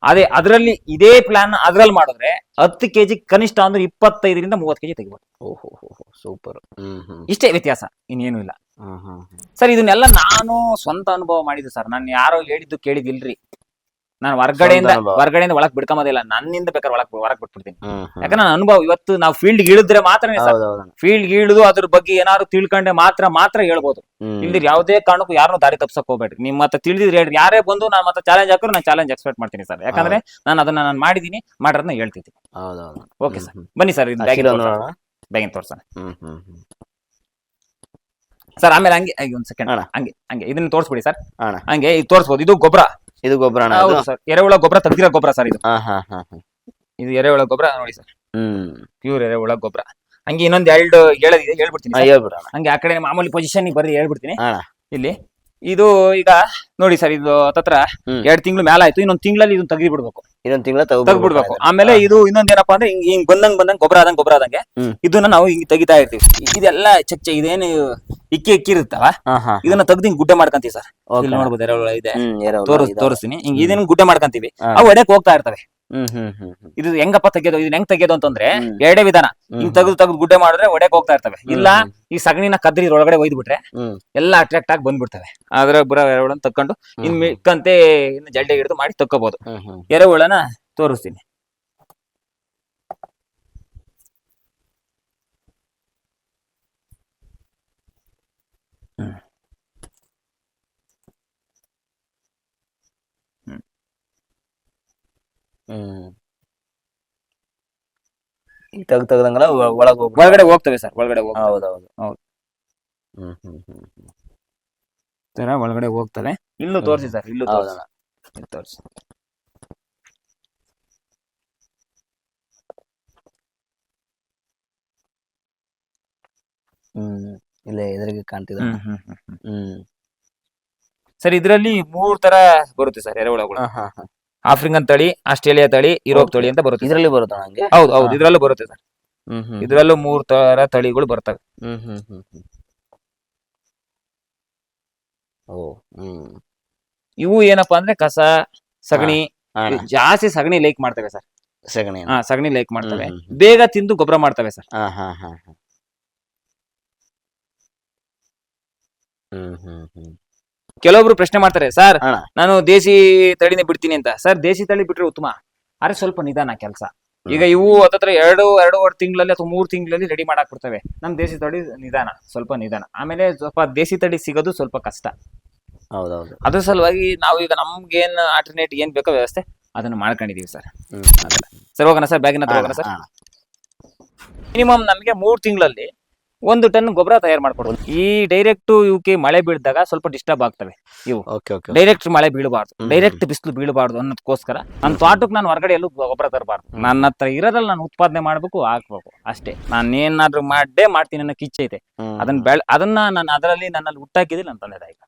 ಅದೇ ಅದರಲ್ಲಿ ಇದೇ ಪ್ಲಾನ್ ಅದ್ರಲ್ಲಿ ಮಾಡಿದ್ರೆ ಹತ್ತು ಕೆಜಿ ಕನಿಷ್ಠ ಅಂದ್ರೆ ಇಪ್ಪತ್ತೈದರಿಂದ ಮೂವತ್ತು ಕೆಜಿ ತೆಗಿಬಹುದು ಓಹೋ ಸೂಪರ್ ಇಷ್ಟೇ ವ್ಯತ್ಯಾಸ ಇನ್ನೇನು ಇಲ್ಲ. ಸರ್ ಇದನ್ನೆಲ್ಲ ನಾನು ಸ್ವಂತ ಅನುಭವ ಮಾಡಿದ್ದು ಸರ್. ನಾನು ಯಾರೋ ಹೇಳಿದ್ದು ಕೇಳಿದಿಲ್ರಿ ನಾನು ಹೊರಗಡೆಯಿಂದ ಹೊರಗಡೆಯಿಂದ ಒಳಗ್ ಬಿಡ್ಕೊಂಬೋದಿಲ್ಲ ನನ್ನಿಂದ ಬೇಕಾದ್ರೆ ಒಳಗ್ ಹೊರಗ್ ಬಿಟ್ಬಿಡ್ತೀನಿ. ಯಾಕಂದ್ರೆ ನನ್ನ ಅನುಭವ ಇವತ್ತು ನಾವು ಫೀಲ್ಡ್ ಇಳಿದ್ರೆ ಮಾತ್ರ ಫೀಲ್ಡ್ ಇಳಿದು ಅದ್ರ ಬಗ್ಗೆ ಏನಾದ್ರು ತಿಳ್ಕೊಂಡೆ ಮಾತ್ರ ಮಾತ್ರ ಹೇಳ್ಬೋದು. ಇಲ್ಲಿ ಇಲ್ದಿರ್ ಯಾವುದೇ ಕಾರಣಕ್ಕೂ ಯಾರನ್ನೂ ದಾರಿ ತಪ್ಸಕ್ ಹೋಗ್ಬೇಡ್ರಿ. ನಿಮ್ಮ ಮತ್ತೆ ತಿಳಿದಿದ್ರೆ ಹೇಳ್ರಿ. ಯಾರೇ ಬಂದು ನಾನು ಮತ್ತೆ ಚಾಲೆಂಜ್ ಹಾಕಿದ್ರು ನಾನು ಚಾಲೆಂಜ್ ಎಕ್ಸ್ಪೆಕ್ಟ್ ಮಾಡ್ತೀನಿ ಸರ್. ಯಾಕಂದ್ರೆ ನಾನು ಅದನ್ನ ನಾನು ಮಾಡಿದೀನಿ ಮಾಡಿರೋದನ್ನ ಹೇಳ್ತಿದ್ದೀನಿ. Okay sir. ಬನ್ನಿ ಸರ್ ಬ್ಯಾಗಿನ ತೋರ್ಸೋಣ. ಹ್ಮ್ ಹ್ಮ್ ಹ್ಮ್. ಸರ್ ಆಮೇಲೆ ಹಂಗೆ ಹಂಗೆ ಒಂದ್ ಸೆಕೆಂಡ್ ಅಣ್ಣ. ಹಂಗೆ ಹಂಗೆ. ಇದನ್ನ ತೋರಿಸ್ಬಿಡಿ ಸರ್. ಅಣ್ಣ. ಹಂಗೆ ಇದು ತೋರಿಸ್ಬೋದು. ಇದು ಗೊಬ್ಬರ. ಇದು ಗೊಬ್ಬರ ಅಣ್ಣ ಹೌದು ಇದು? ಸರ್. ಎರೆಹುಳ ಗೊಬ್ಬರ ತೆಗ್ದಿರೋ ಗೊಬ್ಬರ ಸರ್ ಇದು. ಹಾ ಹಾ ಹಾ ಹಾ. ಇದು ಎರೆಹುಳ ಗೊಬ್ಬರ ನೋಡಿ ಸರ್. ಹ್ಮ್. ಪ್ಯೂರ್ ಎರೆಹುಳ ಗೊಬ್ಬರ. ಹಂಗೆ ಇನ್ನೊಂದ್ ಎರಡು ಹೇಳದಿದೆ ಹೇಳ್ಬಿಡ್ತೀನಿ ಹಾ, sir. ಹೇಳ್ಬಿಡಣ ಹಂಗೆ ಆ ಕಡೆ ಮಾಮೂಲಿ ಪೊಸಿಷನ್ ಬರ್ದು ಹೇಳ್ಬಿಡ್ತೀನಿ. ಅಣ್ಣ. ಇಲ್ಲಿ. ಇದು ಈಗ ನೋಡಿ ಸರ್ ಇದು ತತ್ರ ಹ್ಮ್. ಎರಡ್ ತಿಂಗಳು ಮೇಲೆ ಆಯ್ತು. ಇನ್ನೊಂದ್ ತಿಂಗಳಲ್ಲಿ ಇದನ್ನ ತೆಗ್ದು ಬಿಡ್ಬೇಕು ಇದೊಂದ್ ತಿಂಗಳ ತೆಗ್ದ್ಬಿಡ್ಬೇಕು ಆಮೇಲೆ ಇದು ಇನ್ನೊಂದ್ ಏನಪ್ಪಾ ಅಂದ್ರೆ ಹಿಂಗ್ ಹಿಂಗ್ ಬಂದಂಗ್ ಬಂದಂಗ್ ಗೊಬ್ಬರ ಆದಂಗ್ ಗೊಬ್ಬರ ಆದಂಗೆ ಹ್ಮ್. ಇದನ್ನ ನಾವು ಹಿಂಗ್ ತೆಗಿತಾ ಇರ್ತೀವಿ. ಇದೆಲ್ಲ ಚಕ್ಚ ಇದೇನು ಇಕ್ಕಿ ಇಕ್ಕಿ ಹಾ ಹಾ. ಇದನ್ನ ತೆಗ್ದು ಹಿಂಗ್ ಗುಡ್ಡೆ ಮಾಡ್ಕಂತೀವಿ ಸರ್. ಇಲ್ಲಿ ನೋಡ್ಬೋದು ಎರೆಹುಳ ಇದೆ. ಹ್ಮ್ ಎರೆಹುಳ ತೋರಿಸ್. ತೋರಿಸ್ತೀನಿ. ಹಿಂಗ್ ಇದೇನು ಗುಡ್ಡೆ ಮಾಡ್ಕಂತೀವಿ. ಹಾ. ಅವು ಒಡೆಕ್ ಹೋಗ್ತಾ ಇರ್ತವೆ. ಇದು ಹೆಂಗಪ್ಪ ತೆಗೆಯೋದು? ಇದನ್ನ ಹೆಂಗ್ ತೆಗೆಯೋದು ಅಂತಂದ್ರೆ ಎರಡೇ ವಿಧಾನ. ಹಿಂಗ್ ತೆಗೆದು ತೆಗೆದು ಗುಡ್ಡೆ ಮಾಡಿದ್ರೆ ಒಡೆಕ್ ಹೋಗ್ತಾ ಇರ್ತವೆ. ಇಲ್ಲ ಈ ಸಗಣಿನ ಕದ್ರಿ ಒಳಗಡೆ ಒಯ್ದ್ಬಿಟ್ರೆ ಎಲ್ಲ ಅಟ್ರಾಕ್ಟ್ ಆಗಿ ಬಂದ್ಬಿಡ್ತವೆ. ಆದ್ರೆ ಬುರ ಎರೆಹುಳ ತಕ್ಕೊಂಡು ಇನ್ ಮಿಕ್ಕಂತೆ ಇನ್ನು ಜಲ್ಡೆ ಹಿಡಿದು ಮಾಡಿ ತಕ್ಕೋಬಹುದು ಎರೆಹುಳನ ತೋರಿಸ್ತೀನಿ. ಹ್ಮ್. ಈಗ ತೆಗ್ ತೆಗ್ದಂಗಲ್ಲ ಒಳಗೆ ಹೋಗ್ಬಿಡು. ಒಳಗಡೆ ಹೋಗ್ತವೆ ಸರ್ ಒಳಗಡೆ ಹೌದೌದು. ಹೌದು. ಹ್ಮ್ ಹ್ಮ್ ಹ್ಮ್ ಹ್ಮ್. ತರ ಒಳಗಡೆ ಹೋಗ್ತವೆ. ಇಲ್ಲೂ ತೋರಿಸಿ ಸರ್ ಇಲ್ಲೂ ತೋರಿಸಿ. ಹೌದಣ್ಣ. ಇಲ್ಲಿ ತೋರಿಸಿ. ಹ್ಮ್ ಇಲ್ಲೇ ಎದುರಿಗೆ ಕಾಣ್ತಿದ ಹ್ಮ್ ಹ್ಮ್ ಹ್ಮ್ ಹ್ಮ್. ಹ್ಮ್. ಸರ್ ಇದರಲ್ಲಿ ಮೂರ್ ತರ ಬರುತ್ತೆ ಸರ್ ಎರೆಹುಳಗಳು. ಹಾ. ಆಫ್ರಿಕನ್ ತಳಿ ಆಸ್ಟ್ರೇಲಿಯಾ ತಳಿ ಯುರೋಪ್ ತಳಿ ಅಂತ ಬರುತ್ತೆ. ಇದರಲ್ಲಿ ಬರುತ್ತೆ ಹಂಗೆ? ಹೌದು ಹೌದು ಇದರಲ್ಲೂ ಬರುತ್ತೆ ಸರ್. ಹ್ಮ್ ಇದ್ರಲ್ಲೂ ಮೂರ್ ತರ ತಳಿಗಳು ಬರ್ತವೆ. ಹ್ಮ್ ಹ್ಮ್ ಹ್ಮ್ ಹ್ಮ್. ಓ ಹ್ಮ್. ಇವು ಏನಪ್ಪಾ ಅಂದ್ರೆ ಕಸ ಸಗಣಿ ಜಾಸ್ತಿ ಸಗಣಿ ಲೈಕ್ ಮಾಡ್ತವೆ ಸರ್. ಸಗಣಿ ಹಾ ಸಗಣಿ ಲೈಕ್ ಮಾಡ್ತವೆ. ಹ್ಮ್, ಹ್ಮ್, ಬೇಗ ತಿಂದು ಗೊಬ್ಬರ ಮಾಡ್ತವೆ ಸರ್. ಹಾ ಹಾ ಹಾ ಹಾ. ಹ್ಮ್ ಹ್ಮ್ ಹ್ಮ್. ಕೆಲವೊಬ್ರು ಪ್ರಶ್ನೆ ಮಾಡ್ತಾರೆ ಸರ್ ಅಣ್ಣ. ನಾನು ದೇಸಿ ತಳಿನೇ ಬಿಡ್ತೀನಿ ಅಂತ. ಸರ್ ದೇಸಿ ತಳಿ ಬಿಟ್ರೆ ಉತ್ತಮ. ಆದ್ರೆ ಸ್ವಲ್ಪ ನಿಧಾನ ಕೆಲಸ. ಈಗ ಇವು ಹತ್ತತ್ರ ಎರಡು ಎರಡೂವರೆ ತಿಂಗಳಲ್ಲಿ ಅಥವಾ ಮೂರು ತಿಂಗಳಲ್ಲಿ ರೆಡಿ ಮಾಡಾಕ್ ಬಿಡ್ತವೆ ನಮ್ ದೇಸಿ ತಳಿ ನಿಧಾನ ಸ್ವಲ್ಪ ನಿಧಾನ. ಆಮೇಲೆ ಸ್ವಲ್ಪ ದೇಸಿ ತಳಿ ಸಿಗೋದು ಸ್ವಲ್ಪ ಕಷ್ಟ. ಹೌದೌದು. ಅದ್ರ ಸಲುವಾಗಿ ನಾವು ಈಗ ನಮ್ಗೇನ್ ಆಲ್ಟರ್ನೇಟ್ ಏನ್ ಬೇಕೋ ವ್ಯವಸ್ಥೆ ಅದನ್ನ ಮಾಡ್ಕೊಂಡಿದೀವಿ ಸರ್. ಹ್ಮ್ ಸರ್ ಹೋಗೋಣ ಸರ್. ಬ್ಯಾಗಿನ ಹತ್ರ ಹೋಗೋಣ ಸರ್. ಅಣ್ಣ. ಮಿನಿಮಮ್ ನಮಗೆ ಮೂರ್ ತಿಂಗಳಲ್ಲಿ ಒಂದು ಟನ್ ಗೊಬ್ಬರ ತಯಾರು ಮಾಡ್ಕೊಡೋದು. ಈ ಡೈರೆಕ್ಟ್ ಇವಕ್ಕೆ ಮಳೆ ಬೀಳ್ದಾಗ ಸ್ವಲ್ಪ ಡಿಸ್ಟರ್ಬ್ ಆಗ್ತವೆ ಇವು. ಡೈರೆಕ್ಟ್ ಮಳೆ ಬೀಳಬಾರ್ದು. ಡೈರೆಕ್ಟ್ ಬಿಸಿಲು ಬೀಳಬಾರ್ದು ಅನ್ನೋದಕ್ಕೋಸ್ಕರ ನನ್ನ ತೋಟಕ್ಕೆ ನಾನು ಹೊರಗಡೆ ಎಲ್ಲೂ ಗೊಬ್ಬರ ತರಬಾರ್ದು. ನನ್ನ ಹತ್ರ ಇರೋದ್ರಲ್ಲಿ ನಾನು ಉತ್ಪಾದನೆ ಮಾಡ್ಬೇಕು ಹಾಕ್ಬೇಕು ಅಷ್ಟೇ. ನಾನು ಏನಾದ್ರೂ ಮಾಡೇ ಮಾಡ್ತೀನಿ ಅನ್ನೋ ಕಿಚ್ಚೆ ಐತೆ ಅದನ್ನ ಬೆಳ ಅದನ್ನ ನಾನು ಅದರಲ್ಲಿ ನನ್ನಲ್ಲಿ ಹುಟ್ಟಾಕಿದ್ರೆ ನನ್ನ ತಂದೆ ತಾಯಿ.